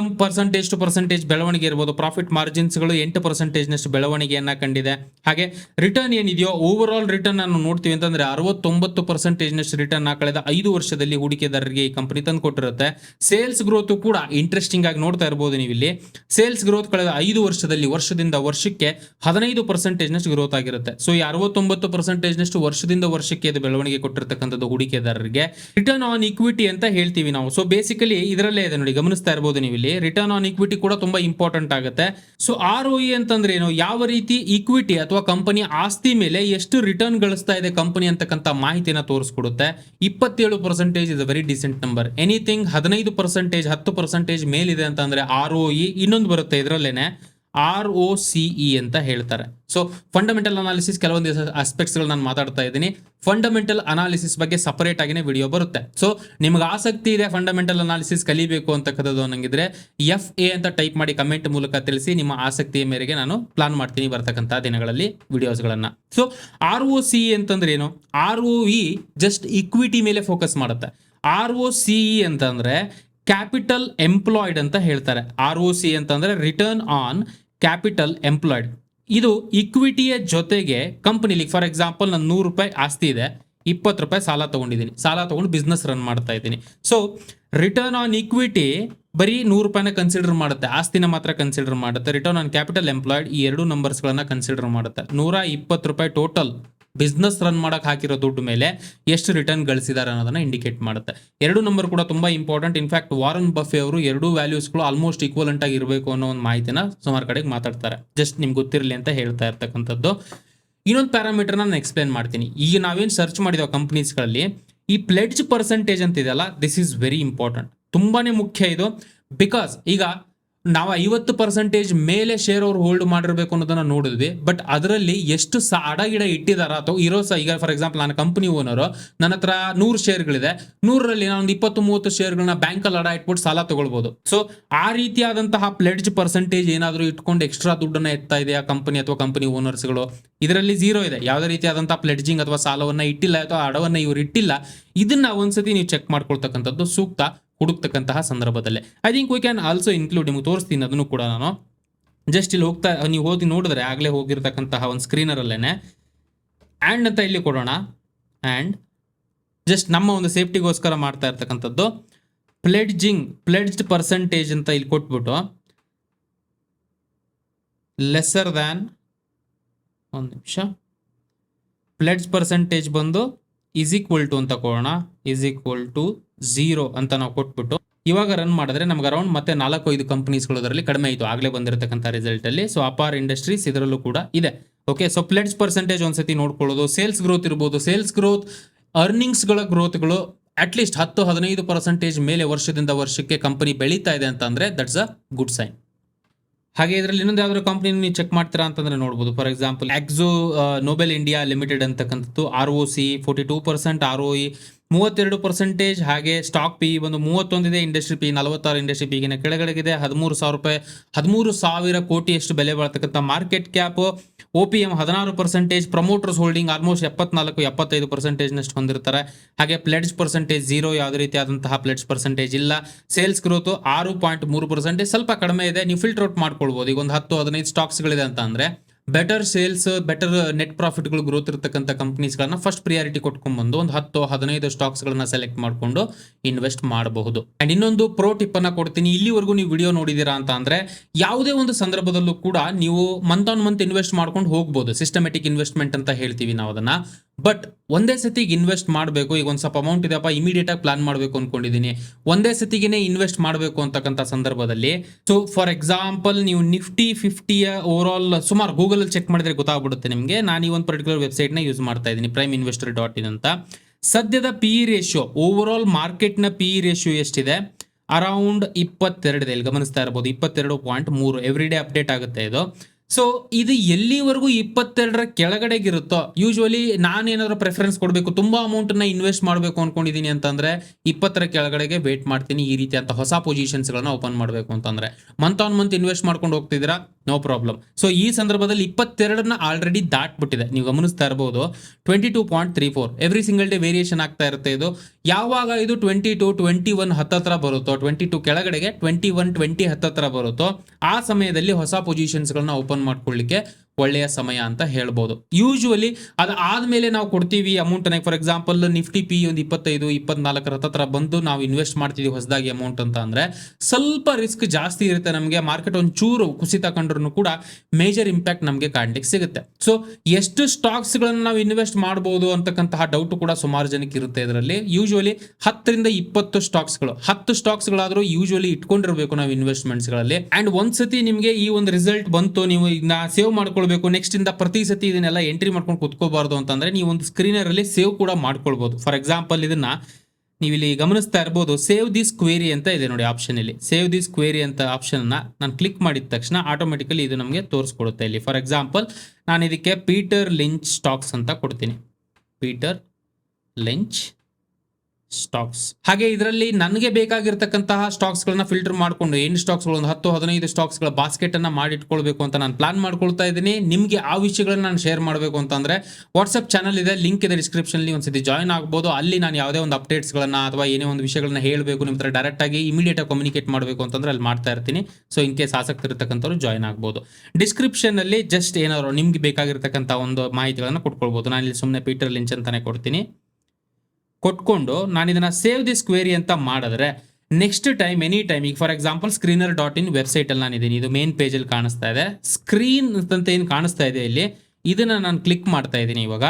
ಎಂ ಪರ್ಸೆಂಟೇಜ್ ಟು ಪರ್ಸೆಂಟೇಜ್ ಬೆಳವಣಿಗೆ ಇರಬಹುದು ಪ್ರಾಫಿಟ್ ಮಾರ್ಜಿನ್ಸ್ಗಳು ಎಂಟು ಪರ್ಸೆಂಟೇಜ್ ನಷ್ಟು ಬೆಳವಣಿಗೆಯನ್ನ ಕಂಡಿದೆ. ಹಾಗೆ ರಿಟರ್ನ್ ಏನಿದೆಯೋ ಓವರ್ ಆಲ್ ರಿಟರ್ನ್ ಅನ್ನು ನೋಡ್ತೀವಿ ಅಂತಂದ್ರೆ ಅರವತ್ತೊಂಬತ್ತು ಪರ್ಸೆಂಟೇಜ್ ನಷ್ಟು ರಿಟರ್ನ್ ಕಳೆದ ಐದು ವರ್ಷದಲ್ಲಿ ಹೂಡಿಕೆದಾರರಿಗೆ ಈ ಕಂಪನಿ ತಂದು ಕೊಟ್ಟಿರುತ್ತೆ ಸೇಲ್ಸ್ ಗ್ರೋತ್ ಕೂಡ ಇಂಟ್ರೆಸ್ಟಿಂಗ್ ಆಗಿ ನೋಡ್ತಾ ಇರಬಹುದು ನೀವು ಇಲ್ಲಿ ಸೇಲ್ಸ್ ಗ್ರೋತ್ ಕಳೆದ ಐದು ವರ್ಷದಲ್ಲಿ ವರ್ಷದಿಂದ ವರ್ಷಕ್ಕೆ ಹದಿನೈದು ಪರ್ಸೆಂಟೇಜ್ ನಷ್ಟು ಗ್ರೋತ್ ಆಗಿರುತ್ತೆ. ಸೊ ಈ ಅರವತ್ತೊಂಬತ್ತು ಪರ್ಸೆಂಟೇಜ್ ನಷ್ಟು ವರ್ಷದಿಂದ ವರ್ಷಕ್ಕೆ ಅದು ಬೆಳವಣಿಗೆ ಕೊಟ್ಟಿರ್ತಕ್ಕಂಥದ್ದು ಹೂಡಿಕೆದಾರರಿಗೆ. ರಿಟರ್ನ್ ಆನ್ ಇಕ್ವಿಟಿ ಅಂತ ಹೇಳ್ತೀವಿ ನಾವು. ಸೊ ಬೇಸಿಕಲಿ ಇದರಲ್ಲೇ ಇದೆ ನೋಡಿ, ಗಮನಿಸ್ತಾ ಇರಬಹುದು ನೀವು ಇಲ್ಲಿ ರಿಟರ್ನ್ ಆನ್ ಇಕ್ವಿಟಿ ಕೂಡ ತುಂಬಾ ಇಂಪಾರ್ಟೆಂಟ್ ಆಗುತ್ತೆ. ಸೊ ಆರ್ ಒ ಅಂತಂದ್ರೆ ಏನು? ಯಾವ ರೀತಿ ಇಕ್ವಿಟಿ ಅಥವಾ ಕಂಪನಿ ಆಸ್ತಿ ಮೇಲೆ ಎಷ್ಟು ರಿಟರ್ನ್ ಗಳಿಸ್ತಾ ಇದೆ ಕಂಪನಿ ಅಂತಕ್ಕಂಥ ಮಾಹಿತಿನ ತೋರಿಸ್ಕೊಡುತ್ತೆ. ಇಪ್ಪತ್ತೇಳು percentage is very decent number anything ಹದಿನೈದು ಪರ್ಸೆಂಟೇಜ್ ಹತ್ತು ಪರ್ಸೆಂಟೇಜ್ ಮೇಲಿದೆ ಅಂತಂದ್ರೆ ಆರ್ ಒ ಇ ಇನ್ನೊಂದು ಬರುತ್ತೆ ಇದರಲ್ಲೇನೆ ಆರ್ ಒ ಸಿ ಇ ಅಂತ ಹೇಳ್ತಾರೆ. ಸೊ ಫಂಡಮೆಂಟಲ್ ಅನಾಲಿಸಿಸ್ ಕೆಲವೊಂದು ಆಸ್ಪೆಕ್ಟ್ಸ್ಗಳು ನಾನು ಮಾತಾಡ್ತಾ ಇದ್ದೀನಿ. ಫಂಡಮೆಂಟಲ್ ಅನಾಲಿಸಿಸ್ ಬಗ್ಗೆ ಸಪರೇಟ್ ಆಗಿನೇ ವಿಡಿಯೋ ಬರುತ್ತೆ. ಸೊ ನಿಮ್ಗೆ ಆಸಕ್ತಿ ಇದೆ ಫಂಡಮೆಂಟಲ್ ಅನಾಲಿಸಿಸ್ ಕಲಿಬೇಕು ಅಂತಕ್ಕಂಥದ್ದು ಅನ್ನಂಗಿದ್ರೆ ಎಫ್ ಎ ಅಂತ ಟೈಪ್ ಮಾಡಿ ಕಮೆಂಟ್ ಮೂಲಕ ತಿಳಿಸಿ ನಿಮ್ಮ ಆಸಕ್ತಿಯ ಮೇರೆಗೆ ನಾನು ಪ್ಲಾನ್ ಮಾಡ್ತೀನಿ ಬರ್ತಕ್ಕಂಥ ದಿನಗಳಲ್ಲಿ ವಿಡಿಯೋಸ್ಗಳನ್ನ ಸೊ ಆರ್ ಒ ಸಿ ಅಂತಂದ್ರೆ ಏನು? R O E just equity ಮೇಲೆ ಫೋಕಸ್ ಮಾಡುತ್ತೆ. ಆರ್ ಒ ಸಿ ಅಂತಂದ್ರೆ ಕ್ಯಾಪಿಟಲ್ ಎಂಪ್ಲಾಯ್ಡ್ ಅಂತ ಹೇಳ್ತಾರೆ. ಆರ್ ಒ ಸಿ ಅಂತಂದ್ರೆ ರಿಟರ್ನ್ ಆನ್ ಕ್ಯಾಪಿಟಲ್ ಎಂಪ್ಲಾಯ್ಡ್ ಇದು ಇಕ್ವಿಟಿಯ ಜೊತೆಗೆ ಕಂಪ್ನಿಲಿ ಫಾರ್ ಎಕ್ಸಾಂಪಲ್ ನಾನು ನೂರು ರೂಪಾಯಿ ಆಸ್ತಿ ಇದೆ, ಇಪ್ಪತ್ತು ರೂಪಾಯಿ ಸಾಲ ತೊಗೊಂಡಿದ್ದೀನಿ. ಸಾಲ ತೊಗೊಂಡು ಬಿಸ್ನೆಸ್ ರನ್ ಮಾಡ್ತಾ ಇದ್ದೀನಿ. ಸೊ ರಿಟರ್ನ್ ಆನ್ ಇಕ್ವಿಟಿ ಬರೀ ನೂರು ರೂಪಾಯಿನ ಕನ್ಸಿಡರ್ ಮಾಡುತ್ತೆ. ಆಸ್ತಿನ ಮಾತ್ರ ಕನ್ಸಿಡರ್ ಮಾಡುತ್ತೆ. ರಿಟರ್ನ್ ಆನ್ ಕ್ಯಾಪಿಟಲ್ ಎಂಪ್ಲಾಯ್ಡ್ ಈ ಎರಡು ನಂಬರ್ಸ್ಗಳನ್ನ ಕನ್ಸಿಡರ್ ಮಾಡುತ್ತೆ. ನೂರ ಇಪ್ಪತ್ತು ರೂಪಾಯಿ ಟೋಟಲ್ ಬಿಸ್ನೆಸ್ ರನ್ ಮಾಡಕ್ ಹಾಕಿರೋ ದುಡ್ಡು ಮೇಲೆ ಎಷ್ಟು ರಿಟರ್ನ್ ಗಳಿಸಿದ್ದಾರೆ ಅನ್ನೋದನ್ನ ಇಂಡಿಕೇಟ್ ಮಾಡುತ್ತೆ. ಎರಡು ನಂಬರ್ ಕೂಡ ತುಂಬಾ ಇಂಪಾರ್ಟೆಂಟ್ ಇನ್ಫ್ಯಾಕ್ಟ್ ವಾರನ್ ಬಫೆ ಅವರು ಎರಡು ವ್ಯಾಲ್ಯೂಸ್ಗಳು ಆಲ್ಮೋಸ್ಟ್ ಈಕ್ವಲೆಂಟ್ ಆಗಿ ಇರಬೇಕು ಅನ್ನೋ ಒಂದು ಮಾಹಿತಿನ ಸುಮಾರು ಕಡೆಗೆ ಮಾತಾಡ್ತಾರೆ. ಜಸ್ಟ್ ನಿಮ್ಗೆ ಗೊತ್ತಿರಲಿ ಅಂತ ಹೇಳ್ತಾ ಇರ್ತಕ್ಕಂಥದ್ದು. ಇನ್ನೊಂದು ಪ್ಯಾರಾಮೀಟರ್ ನಾನು ಎಕ್ಸ್ಪ್ಲೇನ್ ಮಾಡ್ತೀನಿ. ಈಗ ನಾವೇನು ಸರ್ಚ್ ಮಾಡಿದೋ ಕಂಪ್ನೀಸ್ಗಳಲ್ಲಿ ಈ ಪ್ಲೆಡ್ಜ್ ಪರ್ಸೆಂಟೇಜ್ ಅಂತ ಇದೆಯಲ್ಲ ದಿಸ್ ಈಸ್ ವೆರಿ ಇಂಪಾರ್ಟೆಂಟ್ ತುಂಬಾನೇ ಮುಖ್ಯ ಇದು. ಬಿಕಾಸ್ ಈಗ ನಾವು ಐವತ್ತು ಪರ್ಸೆಂಟೇಜ್ ಮೇಲೆ ಶೇರ್ ಅವ್ರು ಹೋಲ್ಡ್ ಮಾಡಿರ್ಬೇಕು ಅನ್ನೋದನ್ನ ನೋಡಿದ್ವಿ. ಬಟ್ ಅದರಲ್ಲಿ ಎಷ್ಟು ಸ ಅಡಗಿಡ ಇಟ್ಟಿದಾರ ಅಥವಾ ಇರೋ ಸ ಈಗ ಫಾರ್ ಎಕ್ಸಾಂಪಲ್ ನಾನು ಕಂಪನಿ ಓನರು ನನ್ನ ಹತ್ರ ನೂರು ಶೇರ್ಗಳಿದೆ ನೂರರಲ್ಲಿ ನಾನು ಒಂದು ಇಪ್ಪತ್ತು, ಮೂವತ್ತು ಶೇರ್ಗಳನ್ನ ಬ್ಯಾಂಕಲ್ಲಿ ಅಡ ಇಟ್ಬಿಟ್ಟು ಸಾಲ ತಗೊಳ್ಬೋದು. ಸೊ ಆ ರೀತಿಯಾದಂತಹ ಪ್ಲೆಡ್ಜ್ ಪರ್ಸೆಂಟೇಜ್ ಏನಾದರೂ ಇಟ್ಕೊಂಡು ಎಕ್ಸ್ಟ್ರಾ ದುಡ್ಡನ್ನ ಎತ್ತಾ ಆ ಕಂಪನಿ ಅಥವಾ ಕಂಪನಿ ಓನರ್ಸ್ಗಳು ಇದರಲ್ಲಿ ಝೀರೋ ಇದೆ. ಯಾವುದೇ ರೀತಿಯಾದಂತಹ ಪ್ಲೆಡ್ಜಿಂಗ್ ಅಥವಾ ಸಾಲವನ್ನ ಇಟ್ಟಿಲ್ಲ ಅಥವಾ ಅಡವನ್ನ ಇವರು ಇಟ್ಟಿಲ್ಲ. ಇದನ್ನ ಒಂದ್ಸತಿ ನೀವು ಚೆಕ್ ಮಾಡ್ಕೊಳ್ತಕ್ಕಂಥದ್ದು ಸೂಕ್ತ. ಹುಡುಕ್ತಕ್ಕಂತಹ ಸಂದರ್ಭದಲ್ಲೇ. I think we can also include ನಿಮ್ಗೆ ತೋರಿಸ್ತೀನಿ ಅದನ್ನು ಕೂಡ ನಾನು. ಜಸ್ಟ್ ಇಲ್ಲಿ ಹೋಗ್ತಾ, ನೀವು ಓದಿ ನೋಡಿದ್ರೆ ಆಗಲೇ ಹೋಗಿರ್ತಕ್ಕಂತಹ ಒಂದು ಸ್ಕ್ರೀನರಲ್ಲೇನೆ ಆ್ಯಂಡ್ ಅಂತ ಇಲ್ಲಿ ಕೊಡೋಣ. ಆ್ಯಂಡ್ ಜಸ್ಟ್ ನಮ್ಮ ಒಂದು ಸೇಫ್ಟಿಗೋಸ್ಕರ ಮಾಡ್ತಾ ಇರ್ತಕ್ಕಂಥದ್ದು. ಪ್ಲೆಡ್ಜಿಂಗ್ ಪ್ಲೆಡ್ಜ್ಡ್ ಪರ್ಸೆಂಟೇಜ್ ಅಂತ ಇಲ್ಲಿ ಕೊಟ್ಬಿಟ್ಟು ಲೆಸ್ಸರ್ ದ್ಯಾನ್ ಒಂದು ನಿಮಿಷ. ಪ್ಲೆಡ್ಜ್ ಪರ್ಸೆಂಟೇಜ್ ಬಂದು ಈಸ್ ಈಕ್ವಲ್ ಟು ಅಂತ ಕೊಡೋಣ. ಈಸ್ ಈಕ್ವಲ್ ಟು ಝೀರೋ ಅಂತ ನಾವು ಕೊಟ್ಬಿಟ್ಟು ಇವಾಗ ರನ್ ಮಾಡಿದ್ರೆ ನಮ್ಗೆ ಅರೌಂಡ್ ಮತ್ತೆ ನಾಲ್ಕು ಐದು ಕಂಪನೀಸ್ಗಳು ಅದರಲ್ಲಿ ಕಡಿಮೆ ಆಯಿತು. ಆಗಲೇ ಬಂದಿರತಕ್ಕಂಥ ರಿಸಲ್ಟ್ ಅಲ್ಲಿ. ಸೊ ಅಪಾರ್ ಇಂಡಸ್ಟ್ರೀಸ್ ಇದರಲ್ಲೂ ಕೂಡ ಇದೆ. ಓಕೆ ಸೊ ಪ್ಲೆಟ್ಸ್ ಪರ್ಸೆಂಟೇಜ್ ಒಂದ್ಸತಿ ನೋಡ್ಕೊಳ್ಳೋದು. ಸೇಲ್ಸ್ ಗ್ರೋತ್ ಇರ್ಬೋದು. ಸೇಲ್ಸ್ ಗ್ರೋತ್ ಅರ್ನಿಂಗ್ಸ್ಗಳ ಗ್ರೋತ್ಗಳು ಅಟ್ಲೀಸ್ಟ್ ಹತ್ತು, ಹದಿನೈದು ಪರ್ಸೆಂಟೇಜ್ ಮೇಲೆ ವರ್ಷದಿಂದ ವರ್ಷಕ್ಕೆ ಕಂಪನಿ ಬೆಳೀತಾ ಇದೆ ಅಂತಂದ್ರೆ ದಟ್ಸ್ ಅ ಗುಡ್ ಸೈನ್ ಹಾಗೆ ಇದರಲ್ಲಿ ಇನ್ನೊಂದು ಯಾವ್ದಾದ್ರು ಕಂಪ್ನಿ ನೀವು ಚೆಕ್ ಮಾಡ್ತೀರಾ ಅಂತಂದ್ರೆ ನೋಡ್ಬೋದು. For example Akzo Nobel India limited ಅಂತಕ್ಕಂಥದ್ದು R O C forty two percent R O E ಮೂವತ್ತೆರಡು ಪರ್ಸೆಂಟೇಜ್ ಹಾಗೆ ಸ್ಟಾಕ್ ಪಿ ಒಂದು ಮೂವತ್ತೊಂದಿದೆ ಇಂಡಸ್ಟ್ರಿ ಪಿ ನಲವತ್ತಾರು ಇಂಡಸ್ಟ್ರಿ ಪಿಗಿನ ಕೆಳಗಡೆಗಿದೆ. ಹದಿಮೂರು ಸಾವಿರ ರೂಪಾಯಿ, ಹದಿಮೂರು ಸಾವಿರ ಕೋಟಿಯಷ್ಟು ಬೆಲೆ ಬಾಳ್ತಕ್ಕಂಥ market cap O P M ಹದಿನಾರು ಪರ್ಸೆಂಟೇಜ್ ಪ್ರಮೋಟರ್ಸ್ ಹೋಲ್ಡಿಂಗ್ ಆಲ್ಮೋಸ್ಟ್ ಎಪ್ಪತ್ನಾಲ್ಕು, ಎಪ್ಪತ್ತೈದು ಪರ್ಸೆಂಟೇಜ್ನಷ್ಟು ಹೊಂದಿರ್ತಾರೆ. ಹಾಗೆ ಪ್ಲೆಡ್ಜ್ ಪರ್ಸೆಂಟೇಜ್ ಜೀರೋ ಯಾವುದೇ ರೀತಿಯಾದಂತಹ ಪ್ಲೆಡ್ಜ್ ಪರ್ಸೆಂಟೇಜ್ ಇಲ್ಲ. ಸೇಲ್ಸ್ ಗ್ರೋತ್ ಆರು ಪಾಯಿಂಟ್ ಮೂರು ಪರ್ಸೆಂಟೇಜ್ ಸ್ವಲ್ಪ ಕಡಿಮೆ ಇದೆ. ನೀವು ಫಿಲ್ಟರ್ ಔಟ್ ಮಾಡ್ಕೊಳ್ಬೋದು. ಈಗ ಒಂದು ಹತ್ತು, ಹದಿನೈದು ಸ್ಟಾಕ್ಸ್ಗಳಿದೆ ಅಂತ ಅಂದ್ರೆ ಬೆಟರ್ ಸೇಲ್ಸ್ ಬೆಟರ್ ನೆಟ್ ಪ್ರಾಫಿಟ್ಗಳು ಗ್ರೋತ್ ಇರತಕ್ಕಂಥ ಕಂಪ್ನೀಸ್ಗಳನ್ನ ಫಸ್ಟ್ ಪ್ರಿಯಾರಿಟಿ ಕೊಟ್ಕೊಂಡ್ಬಂದು ಒಂದು ಹತ್ತು ಹದಿನೈದು ಸ್ಟಾಕ್ಸ್ಗಳನ್ನ ಸೆಲೆಕ್ಟ್ ಮಾಡಿಕೊಂಡು ಇನ್ವೆಸ್ಟ್ ಮಾಡಬಹುದು. ಅಂಡ್ ಇನ್ನೊಂದು ಪ್ರೋ ಟಿಪ್ ಅನ್ನ ಕೊಡ್ತೀನಿ. ಇಲ್ಲಿವರೆಗೂ ನೀವು ವಿಡಿಯೋ ನೋಡಿದೀರಾ ಅಂತ ಅಂದರೆ ಯಾವುದೇ ಒಂದು ಸಂದರ್ಭದಲ್ಲೂ ಕೂಡ ನೀವು ಮಂತ್ ಆನ್ ಮಂತ್ ಇನ್ವೆಸ್ಟ್ ಮಾಡ್ಕೊಂಡು ಹೋಗ್ಬೋದು. ಸಿಸ್ಟಮೆಟಿಕ್ ಇನ್ವೆಸ್ಟ್ಮೆಂಟ್ ಅಂತ ಹೇಳ್ತೀವಿ ನಾವು ಅದನ್ನ. ಬಟ್ ಒಂದೇ ಸತಿಗೆ ಇನ್ವೆಸ್ಟ್ ಮಾಡಬೇಕು, ಈಗ ಒಂದು ಸ್ವಲ್ಪ ಅಮೌಂಟ್ ಇದೆಯಪ್ಪ ಇಮಿಡಿಯೇಟ್ ಆಗಿ ಪ್ಲಾನ್ ಮಾಡಬೇಕು ಅನ್ಕೊಂಡಿದ್ದೀನಿ ಒಂದೇ ಸತಿಗೆ ಇನ್ವೆಸ್ಟ್ ಮಾಡಬೇಕು ಅಂತಕ್ಕಂಥ ಸಂದರ್ಭದಲ್ಲಿ. ಸೊ ಫಾರ್ ಎಕ್ಸಾಂಪಲ್ ನೀವು ನಿಫ್ಟಿ ಫಿಫ್ಟಿಯ ಓವರ್ ಆಲ್ ಸುಮಾರು ಗೂಗಲ್ ಅಲ್ಲಿ ಚೆಕ್ ಮಾಡಿದ್ರೆ ಗೊತ್ತಾಗ್ಬಿಡುತ್ತೆ ನಿಮಗೆ. ನಾನು ಈ ಒಂದು ಪರ್ಟಿಕ್ಯುಲರ್ ವೆಬ್ಸೈಟ್ನ ಯೂಸ್ ಮಾಡ್ತಾ ಇದ್ದೀನಿ ಪ್ರೈಮ್ ಇನ್ವೆಸ್ಟರ್ ಡಾಟ್ ಇನ್ ಅಂತ ಸದ್ಯದ ಪಿ ರೇಷಿಯೋ ಓವರ್ ಆಲ್ ಮಾರ್ಕೆಟ್ನ ಪಿ ರೇಷಿಯೋ ಎಷ್ಟಿದೆ? ಅರೌಂಡ್ ಇಪ್ಪತ್ತೆರಡಿದೆ. ಇಲ್ಲಿ ಗಮನಿಸ್ತಾ ಇರಬಹುದು ಇಪ್ಪತ್ತೆರಡು ಪಾಯಿಂಟ್ ಮೂರು. ಎವ್ರಿ ಡೇ ಅಪ್ಡೇಟ್ ಆಗುತ್ತೆ ಇದು. ಸೊ ಇದು ಎಲ್ಲಿವರೆಗೂ ಇಪ್ಪತ್ತೆರಡರ ಕೆಳಗಡೆಗಿರುತ್ತೋ ಯೂಶುವಲಿ ನಾನೇನಾದ್ರೂ ಪ್ರೆಫರೆನ್ಸ್ ಕೊಡಬೇಕು, ತುಂಬಾ ಅಮೌಂಟನ್ನ ಇನ್ವೆಸ್ಟ್ ಮಾಡಬೇಕು ಅನ್ಕೊಂಡಿದ್ದೀನಿ ಅಂತಂದ್ರೆ, ಇಪ್ಪತ್ತರ ಕೆಳಗಡೆಗೆ ವೇಟ್ ಮಾಡ್ತೀನಿ ಈ ರೀತಿ ಅಂತ ಹೊಸ ಪೊಸಿಷನ್ಸ್ಗಳನ್ನ ಓಪನ್ ಮಾಡಬೇಕು ಅಂತಂದ್ರೆ. ಮಂತ್ ಆನ್ ಮಂತ್ ಇನ್ವೆಸ್ಟ್ ಮಾಡ್ಕೊಂಡು ಹೋಗ್ತಿದ್ದೀರಾ? ನೋ ಪ್ರಾಬ್ಲಮ್ ಸೊ ಈ ಸಂದರ್ಭದಲ್ಲಿ ಇಪ್ಪತ್ತೆರಡನ್ನ ಆಲ್ರೆಡಿ ದಾಟ್ಬಿಟ್ಟಿದೆ. ನೀವು ಗಮನಿಸ್ತಾ ಇರಬಹುದು twenty two point three four every single day variation ಆಗ್ತಾ ಇರುತ್ತೆ ಇದು. ಯಾವಾಗ ಇದು ಟ್ವೆಂಟಿ ಟು ಟ್ವೆಂಟಿ ಒನ್ ಹತ್ತತ್ರ ಬರುತ್ತೋ ಟ್ವೆಂಟಿ ಟು ಕೆಳಗಡೆಗೆ ಟ್ವೆಂಟಿ ಒನ್ ಟ್ವೆಂಟಿ ಹತ್ತತ್ರ ಬರುತ್ತೋ, ಆ ಸಮಯದಲ್ಲಿ ಹೊಸ ಪೊಸಿಷನ್ಸ್ಗಳನ್ನ ಓಪನ್ ಮಾಡ್ಕೊಳ್ಳಿಕ್ಕೆ ಒಳ್ಳೆಯ ಸಮಯ ಅಂತ ಹೇಳ್ಬೋದು. ಯೂಶುವಲಿ ಅದಾದ್ಮೇಲೆ ನಾವು ಕೊಡ್ತೀವಿ amount for example Nifty P ಒಂದು ಇಪ್ಪತ್ತೈದು, ಇಪ್ಪತ್ನಾಲ್ಕರ ಹತ್ರ ಬಂದು ನಾವು ಇನ್ವೆಸ್ಟ್ ಮಾಡ್ತೀವಿ ಹೊಸದಾಗಿ ಅಮೌಂಟ್ ಅಂತ ಅಂದ್ರೆ, ಸ್ವಲ್ಪ ರಿಸ್ಕ್ ಜಾಸ್ತಿ ಇರುತ್ತೆ ನಮಗೆ ಮಾರ್ಕೆಟ್ ಒಂದು ಚೂರು ಕುಸಿತ ಕಂಡ್ರು ಕೂಡ ಮೇಜರ್ ಇಂಪ್ಯಾಕ್ಟ್ ನಮಗೆ ಕಾಣ್ಲಿಕ್ಕೆ ಸಿಗುತ್ತೆ. ಸೊ ಎಷ್ಟು ಸ್ಟಾಕ್ಸ್ ಗಳನ್ನ ನಾವು ಇನ್ವೆಸ್ಟ್ ಮಾಡಬಹುದು ಅಂತಕ್ಕಂತಹ ಡೌಟ್ ಕೂಡ ಸುಮಾರು ಜನಕ್ಕೆ ಇರುತ್ತೆ ಇದರಲ್ಲಿ. ಯೂಶುವಲಿ ಹತ್ತರಿಂದ ಇಪ್ಪತ್ತು ಸ್ಟಾಕ್ಸ್ಗಳು ಹತ್ತು ಸ್ಟಾಕ್ಸ್ಗಳಾದ್ರೂ ಯೂಶುವಲಿ ಇಟ್ಕೊಂಡಿರ್ಬೇಕು ನಾವು ಇನ್ವೆಸ್ಟ್ಮೆಂಟ್ಸ್ಗಳಲ್ಲಿ. ಅಂಡ್ ಒಂದ್ಸತಿ ನಿಮಗೆ ಈ ಒಂದು ರಿಸಲ್ಟ್ ಬಂತು, ನೀವು ಇದನ್ನ ಸೇವ್ ಮಾಡ್ಕೊಳ್ಬೇಕು ನೆಕ್ಸ್ಟ್ ಇಂದ ಪ್ರತಿ ಸತಿ ಇದನ್ನೆಲ್ಲ ಎಂಟ್ರಿ ಮಾಡ್ಕೊಂಡು ಕುತ್ಕೋಬಾರ್ದು ಅಂತಂದ್ರೆ ನೀವು ಒಂದು ಸ್ಕ್ರೀನರ್ ಅಲ್ಲಿ ಸೇವ್ ಕೂಡ ಮಾಡ್ಕೊಳ್ಬಹುದು ಫಾರ್ ಎಕ್ಸಾಂಪಲ್ ಇದನ್ನ ನೀವು ಇಲ್ಲಿ ಗಮನಿಸ್ತಾ ಇರ್ಬೋದು ಸೇವ್ ದಿಸ್ ಕ್ವೇರಿ ಅಂತ ಇದೆ ನೋಡಿ ಆಪ್ಷನ್ ಇಲ್ಲಿ. ಸೇವ್ ದಿಸ್ ಕ್ವೇರಿ ಅಂತ ಆಪ್ಷನ್ ನಾನು ಕ್ಲಿಕ್ ಮಾಡಿದ ತಕ್ಷಣ ಆಟೋಮೆಟಿಕಲಿ ಇದು ನಮಗೆ ತೋರಿಸ್ಕೊಡುತ್ತೆ ಇಲ್ಲಿ. ಫಾರ್ ಎಕ್ಸಾಂಪಲ್ ನಾನು ಇದಕ್ಕೆ ಪೀಟರ್ ಲಿಂಚ್ ಸ್ಟಾಕ್ಸ್ ಅಂತ ಕೊಡ್ತೀನಿ. Peter Lynch stocks. ಹಾಗೆ ಇದರಲ್ಲಿ ನನಗೆ ಬೇಕಾಗಿರ್ತಕ್ಕಂತಹ ಸ್ಟಾಕ್ಸ್ಗಳನ್ನ ಫಿಲ್ಟರ್ ಮಾಡ್ಕೊಂಡು, ಏನು ಸ್ಟಾಕ್ಸ್ಗಳು ಒಂದು ಹತ್ತು, ಹದಿನೈದು ಸ್ಟಾಕ್ಸ್ಗಳ ಬಾಸ್ಕೆಟ್ ಅನ್ನ ಮಾಡಿಟ್ಕೊಳ್ಬೇಕು ಅಂತ ನಾನು ಪ್ಲಾನ್ ಮಾಡ್ಕೊಳ್ತಾ ಇದ್ದೀನಿ. ನಿಮಗೆ ಆ ವಿಷಯಗಳನ್ನ ನಾನು ಶೇರ್ ಮಾಡಬೇಕು ಅಂತಂದ್ರೆ, ವಾಟ್ಸ್ಆಪ್ ಚಾನಲ್ ಇದೆ, ಲಿಂಕ್ ಇದೆ ಡಿಸ್ಕ್ರಿಪ್ಷನ್ಲಿ ಒಂದ್ಸತಿ ಜಾಯ್ನ್ ಆಗ್ಬೋದು. ಅಲ್ಲಿ ನಾನು ಯಾವುದೇ ಒಂದು ಅಪ್ಡೇಟ್ಸ್ಗಳನ್ನ ಅಥವಾ ಏನೇ ಒಂದು ವಿಷಯಗಳನ್ನ ಹೇಳಬೇಕು ನಿಮ್ಮ ಹತ್ರ ಡೈರೆಕ್ಟ್ ಆಗಿ ಇಮಿಡಿಯೇಟ್ ಆಗಿ ಕಮ್ಯುನಿಕೇಟ್ ಮಾಡಬೇಕು ಅಂತಂದ್ರೆ ಅಲ್ಲಿ ಮಾಡ್ತಾ ಇರ್ತೀನಿ. ಸೊ ಇನ್ ಕೇಸ್ ಆಸಕ್ತಿ ಇರತಕ್ಕಂಥವ್ರು ಜಾಯ್ನ್ ಆಗ್ಬೋದು. ಡಿಸ್ಕ್ರಿಪ್ಷನ್ ಅಲ್ಲಿ ಜಸ್ಟ್ ಏನಾದ್ರು ನಿಮ್ಗೆ ಬೇಕಾಗಿರ್ತಕ್ಕಂಥ ಒಂದು ಮಾಹಿತಿಗಳನ್ನ ಕೊಟ್ಕೊಳ್ಬೋದು. ನಾನು ಇಲ್ಲಿ ಸುಮ್ಮನೆ ಪೀಟರ್ ಲಿಂಚ್ ಅಂತಾನೆ ಕೊಡ್ತೀನಿ. ಕೊಟ್ಕೊಂಡು ನಾನು ಇದನ್ನ ಸೇವ್ ದಿಸ್ ಕ್ವೇರಿ ಅಂತ ಮಾಡಿದ್ರೆ ನೆಕ್ಸ್ಟ್ ಟೈಮ್ ಎನಿ ಟೈಮ್ ಈಗ for example screener dot in website ಅಲ್ಲಿ ನಾನು ಇದೀನಿ ಇದು ಮೇನ್ ಪೇಜಲ್ಲಿ ಕಾಣಿಸ್ತಾ ಇದೆ. ಸ್ಕ್ರೀನ್ ಅಂತ ಏನು ಕಾಣಿಸ್ತಾ ಇದೆ ಇಲ್ಲಿ? ಇದನ್ನ ನಾನು ಕ್ಲಿಕ್ ಮಾಡ್ತಾ ಇದ್ದೀನಿ ಇವಾಗ.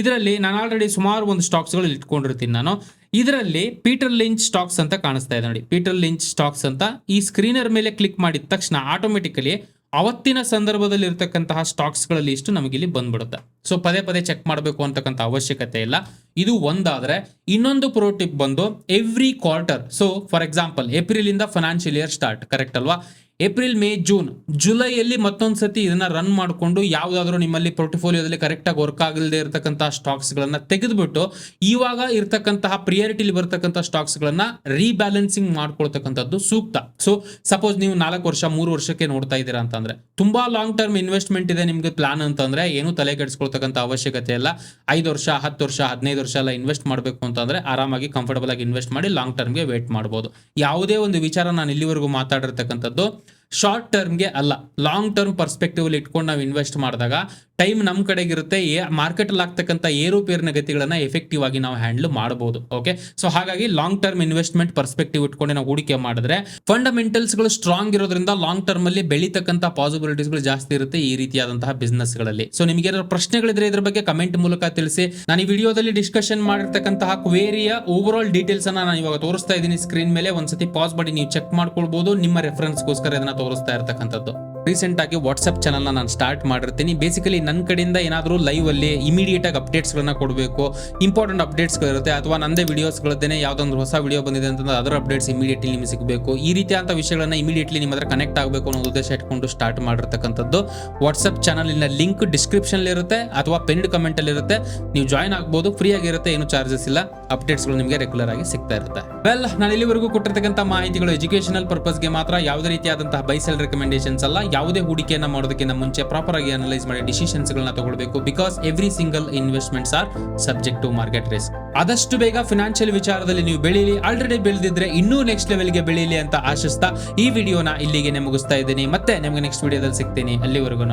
ಇದರಲ್ಲಿ ನಾನು ಆಲ್ರೆಡಿ ಸುಮಾರು ಒಂದು ಸ್ಟಾಕ್ಸ್ಗಳು ಇಟ್ಕೊಂಡಿರ್ತೀನಿ ನಾನು. ಇದರಲ್ಲಿ ಪೀಟರ್ ಲಿಂಚ್ ಸ್ಟಾಕ್ಸ್ ಅಂತ ಕಾಣಿಸ್ತಾ ಇದೆ ನೋಡಿ. ಪೀಟರ್ ಲಿಂಚ್ ಸ್ಟಾಕ್ಸ್ ಅಂತ ಈ ಸ್ಕ್ರೀನರ್ ಮೇಲೆ ಕ್ಲಿಕ್ ಮಾಡಿದ ತಕ್ಷಣ ಆಟೋಮೆಟಿಕಲಿ ಅವತ್ತಿನ ಸಂದರ್ಭದಲ್ಲಿ ಇರ್ತಕ್ಕಂತಹ ಸ್ಟಾಕ್ಸ್ಗಳ ಲಿಸ್ಟ್ ನಮಗೆ ಇಲ್ಲಿ ಬಂದ್ಬಿಡುತ್ತೆ. ಸೊ ಪದೇ ಪದೇ ಚೆಕ್ ಮಾಡಬೇಕು ಅಂತಕ್ಕಂಥ ಅವಶ್ಯಕತೆ ಇಲ್ಲ. ಇದು ಒಂದಾದ್ರೆ, ಇನ್ನೊಂದು ಪ್ರೋ ಟಿಪ್ ಬಂದು every quarter so for example April ಇಂದ ಫೈನಾನ್ಷಿಯಲ್ ಇಯರ್ ಸ್ಟಾರ್ಟ್ ಕರೆಕ್ಟ್ ಅಲ್ವಾ? April, May, June. ಜುಲೈಯಲ್ಲಿ ಮತ್ತೊಂದು ಸತಿ ಇದನ್ನ ರನ್ ಮಾಡಿಕೊಂಡು ಯಾವುದಾದ್ರೂ ನಿಮ್ಮಲ್ಲಿ ಪೋರ್ಟಿಫೋಲಿಯೋದಲ್ಲಿ ಕರೆಕ್ಟಾಗಿ ವರ್ಕ್ ಆಗಲ್ಲದೆ ಇರತಕ್ಕಂತಹ ಸ್ಟಾಕ್ಸ್ಗಳನ್ನ ತೆಗೆದುಬಿಟ್ಟು ಇವಾಗ ಇರ್ತಕ್ಕಂತಹ ಪ್ರಿಯಾರಿಟಿಲಿ ಬರ್ತಕ್ಕಂಥ ಸ್ಟಾಕ್ಸ್ಗಳನ್ನ ರೀಬ್ಯಾಲೆನ್ಸಿಂಗ್ ಮಾಡ್ಕೊಳ್ತಕ್ಕಂಥದ್ದು ಸೂಕ್ತ. ಸೊ ಸಪೋಸ್ ನೀವು ನಾಲ್ಕು ವರ್ಷ, ಮೂರು ವರ್ಷಕ್ಕೆ ನೋಡ್ತಾ ಇದ್ದೀರಾ ಅಂತಂದ್ರೆ, ತುಂಬಾ ಲಾಂಗ್ ಟರ್ಮ್ ಇನ್ವೆಸ್ಟ್ಮೆಂಟ್ ಇದೆ ನಿಮ್ಗೆ ಪ್ಲಾನ್ ಅಂತಂದ್ರೆ, ಏನು ತಲೆ ಕೆಡಿಸ್ಕೊಳ್ತಕ್ಕಂಥ ಅವಶ್ಯಕತೆ ಇಲ್ಲ. ಐದು ವರ್ಷ, ಹತ್ತು ವರ್ಷ, ಹದಿನೈದು ವರ್ಷ ಎಲ್ಲ ಇನ್ವೆಸ್ಟ್ ಮಾಡಬೇಕು ಅಂತಂದ್ರೆ ಆರಾಮಾಗಿ ಕಂಫರ್ಟಬಲ್ ಆಗಿ ಇನ್ವೆಸ್ಟ್ ಮಾಡಿ ಲಾಂಗ್ ಟರ್ಮ್ಗೆ ವೇಟ್ ಮಾಡ್ಬೋದು. ಯಾವುದೇ ಒಂದು ವಿಚಾರ ನಾನು ಇಲ್ಲಿವರೆಗೂ ಮಾತಾಡಿರ್ತಕ್ಕಂಥದ್ದು ಶಾರ್ಟ್ ಟರ್ಮ್ಗೆ ಅಲ್ಲ ಲಾಂಗ್ ಟರ್ಮ್ ಪರ್ಸ್ಪೆಕ್ಟಿವ್ ಇಟ್ಕೊಂಡು ನಾವು ಇನ್ವೆಸ್ಟ್ ಮಾಡಿದಾಗ ಟೈಮ್ ನಮ್ಮ ಕಡೆಗಿರುತ್ತೆ ಮಾರ್ಕೆಟ್ ಅಲ್ಲಿ ಆಗ್ತಕ್ಕಂಥ ಏರುಪೇರಿನ ಗತಿಗಳನ್ನ ಎಫೆಕ್ಟಿವ್ ಆಗಿ ನಾವು ಹ್ಯಾಂಡಲ್ ಮಾಡಬಹುದು ಓಕೆ ಸೊ ಹಾಗಾಗಿ ಲಾಂಗ್ ಟರ್ಮ್ ಇನ್ವೆಸ್ಟ್ಮೆಂಟ್ ಪರ್ಸ್ಪೆಕ್ಟಿವ್ ಇಟ್ಕೊಂಡು ನಾವು ಹೂಡಿಕೆ ಮಾಡಿದ್ರೆ ಫಂಡಮೆಂಟಲ್ಸ್ಗಳು ಸ್ಟ್ರಾಂಗ್ ಇರೋದ್ರಿಂದ ಲಾಂಗ್ ಟರ್ಮ್ ಅಲ್ಲಿ ಬೆಳೀತಕ್ಕಂಥ ಪಾಸಿಬಿಲಿಟೀಸ್ಗಳು ಜಾಸ್ತಿ ಇರುತ್ತೆ ಈ ರೀತಿಯಾದಂತಹ ಬಿಸ್ನೆಸ್ಗಳಲ್ಲಿ. ಸೊ ನಿಮಗೆ ಏನಾದ್ರು ಪ್ರಶ್ನೆಗಳಿದ್ರೆ ಇದ್ರ ಬಗ್ಗೆ ಕಮೆಂಟ್ ಮೂಲಕ ತಿಳಿಸಿ. ನಾನು ಈ ವಿಡಿಯೋದಲ್ಲಿ ಡಿಸ್ಕಷನ್ ಮಾಡಿರ್ತಕ್ಕಂತಹ ಕ್ವೇರಿಯ ಓವರ್ ಆಲ್ ಡೀಟೇಲ್ಸ್ ಅನ್ನ ನಾನು ಇವಾಗ ತೋರಿಸ್ತಾ ಇದ್ದೀನಿ ಸ್ಕ್ರೀನ್ ಮೇಲೆ. ಒಂದ್ಸತಿ ಪಾಸ್ ಮಾಡಿ, ನೀವು ಚೆಕ್ ಮಾಡ್ಕೊಳ್ಬಹುದು ನಿಮ್ಮ ರೆಫರೆನ್ಸ್ಗೋಸ್ಕರ ಇದನ್ನ ತೋರಿಸ್ತಾ ಇರ್ತಕ್ಕಂಥದ್ದು. ರೀಸೆಂಟ್ ಆಗಿ ವಾಟ್ಸಪ್ ಚಾನಲ್ ನಾನು ಸ್ಟಾರ್ಟ್ ಮಾಡಿರ್ತೀನಿ. ಬೇಸಿಕಲಿ ನನ್ನ ಕಡೆಯಿಂದ ಏನಾದರೂ ಲೈವ್ ಅಲ್ಲಿ ಇಮಿಡಿಯೇಟ್ ಆಗಿ ಅಪ್ಡೇಟ್ಸ್ ಗಳನ್ನ ಕೊಡಬೇಕು ಇಂಪಾರ್ಟೆಂಟ್ ಅಪ್ಡೇಟ್ಸ್ ಇರುತ್ತೆ ಅಥವಾ ನಂದೇ ವಿಡಿಯೋಸ್ಗಳದ್ದೇನೆ ಯಾವ್ದೊಂದು ಹೊಸ ವಿಡಿಯೋ ಬಂದಿದೆ ಅಂತಂದ್ರೆ ಅದರ ಅಪ್ಡೇಟ್ಸ್ ಇಮಿಡಿಯೇಟ್ಲಿ ನಿಮಗೆ ಸಿಗಬೇಕು. ಈ ರೀತಿಯಾದಂಥ ವಿಷಯಗಳನ್ನ ಇಮಿಡಿಯೇಟ್ಲಿ ನಿಮ್ಮ ಹತ್ರ ಕನೆಕ್ಟ್ ಆಗಬೇಕು ಅನ್ನೋ ಉದ್ದೇಶ ಇಟ್ಕೊಂಡು ಸ್ಟಾರ್ಟ್ ಮಾಡಿರ್ತಕ್ಕಂಥದ್ದು. ವಾಟ್ಸಾಪ್ ಚಾನಲಿನ ಲಿಂಕ್ ಡಿಸ್ಕ್ರಿಪ್ಷನ್ ಇರುತ್ತೆ ಅಥವಾ ಪೆನ್ಡ್ ಕಮೆಂಟ್ ಅಲ್ಲಿ ಇರುತ್ತೆ. ನೀವು ಜಾಯ್ನ್ ಆಗ್ಬೋದು ಫ್ರೀ ಆಗಿರುತ್ತೆ ಏನು ಚಾರ್ಜಸ್ ಇಲ್ಲ. ಅಪ್ಡೇಟ್ಸ್ಗಳು ನಿಮಗೆ ರೆಗ್ಯುಲರ್ ಆಗಿ ಸಿಗ್ತಾ ಇರುತ್ತೆ. ವೆಲ್ ನಾನು ಇಲ್ಲಿವರೆಗೂ ಕೊಟ್ಟಿರ್ತಕ್ಕಂಥ ಮಾಹಿತಿಗಳು ಎಜುಕೇಶನಲ್ ಪರ್ಪಸ್ಗೆ ಮಾತ್ರ, ಯಾವುದೇ ರೀತಿಯಾದಂತಹ ಬೈಸೆಲ್ ರೆಕಮೆಂಡೇಶನ್ಸ್ ಅಲ್ಲ. ಯಾವುದೇ ಹೂಡಿಕೆಯನ್ನ ಮಾಡೋದಕ್ಕಿಂತ ಮುಂಚೆ ಪ್ರಾಪರ್ ಆಗಿ ಅನಲೈಸ್ ಮಾಡಿ ಡಿಸಿಷನ್ಸ್ ಗಳನ್ನ ತಗೊಳ್ಬೇಕು because every single investments are subject to market risk ಆದಷ್ಟು ಬೇಗ ಫಿನಾನ್ಷಿಯಲ್ ವಿಚಾರದಲ್ಲಿ ನೀವು ಬೆಳೀಲಿ ಆಲ್ರೆಡಿ ಬೆಳೆದಿದ್ರೆ ಇನ್ನೂ ನೆಕ್ಸ್ಟ್ ಲೆವೆಲ್ಗೆ ಬೆಳೀಲಿ ಅಂತ ಆಶಿಸ್ತಾ ಈ ವಿಡಿಯೋನ ಇಲ್ಲಿಗೆ ಮುಗಿಸ್ತಾ ಇದ್ದೀನಿ. ಮತ್ತೆ ನಿಮಗೆ ನೆಕ್ಸ್ಟ್ ವಿಡಿಯೋದಲ್ಲಿ ಸಿಗ್ತೀನಿ. ಅಲ್ಲಿವರೆಗೂ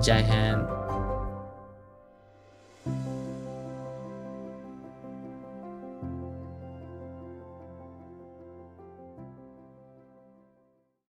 ಜೈ ಹ್ಯಾಂಡ್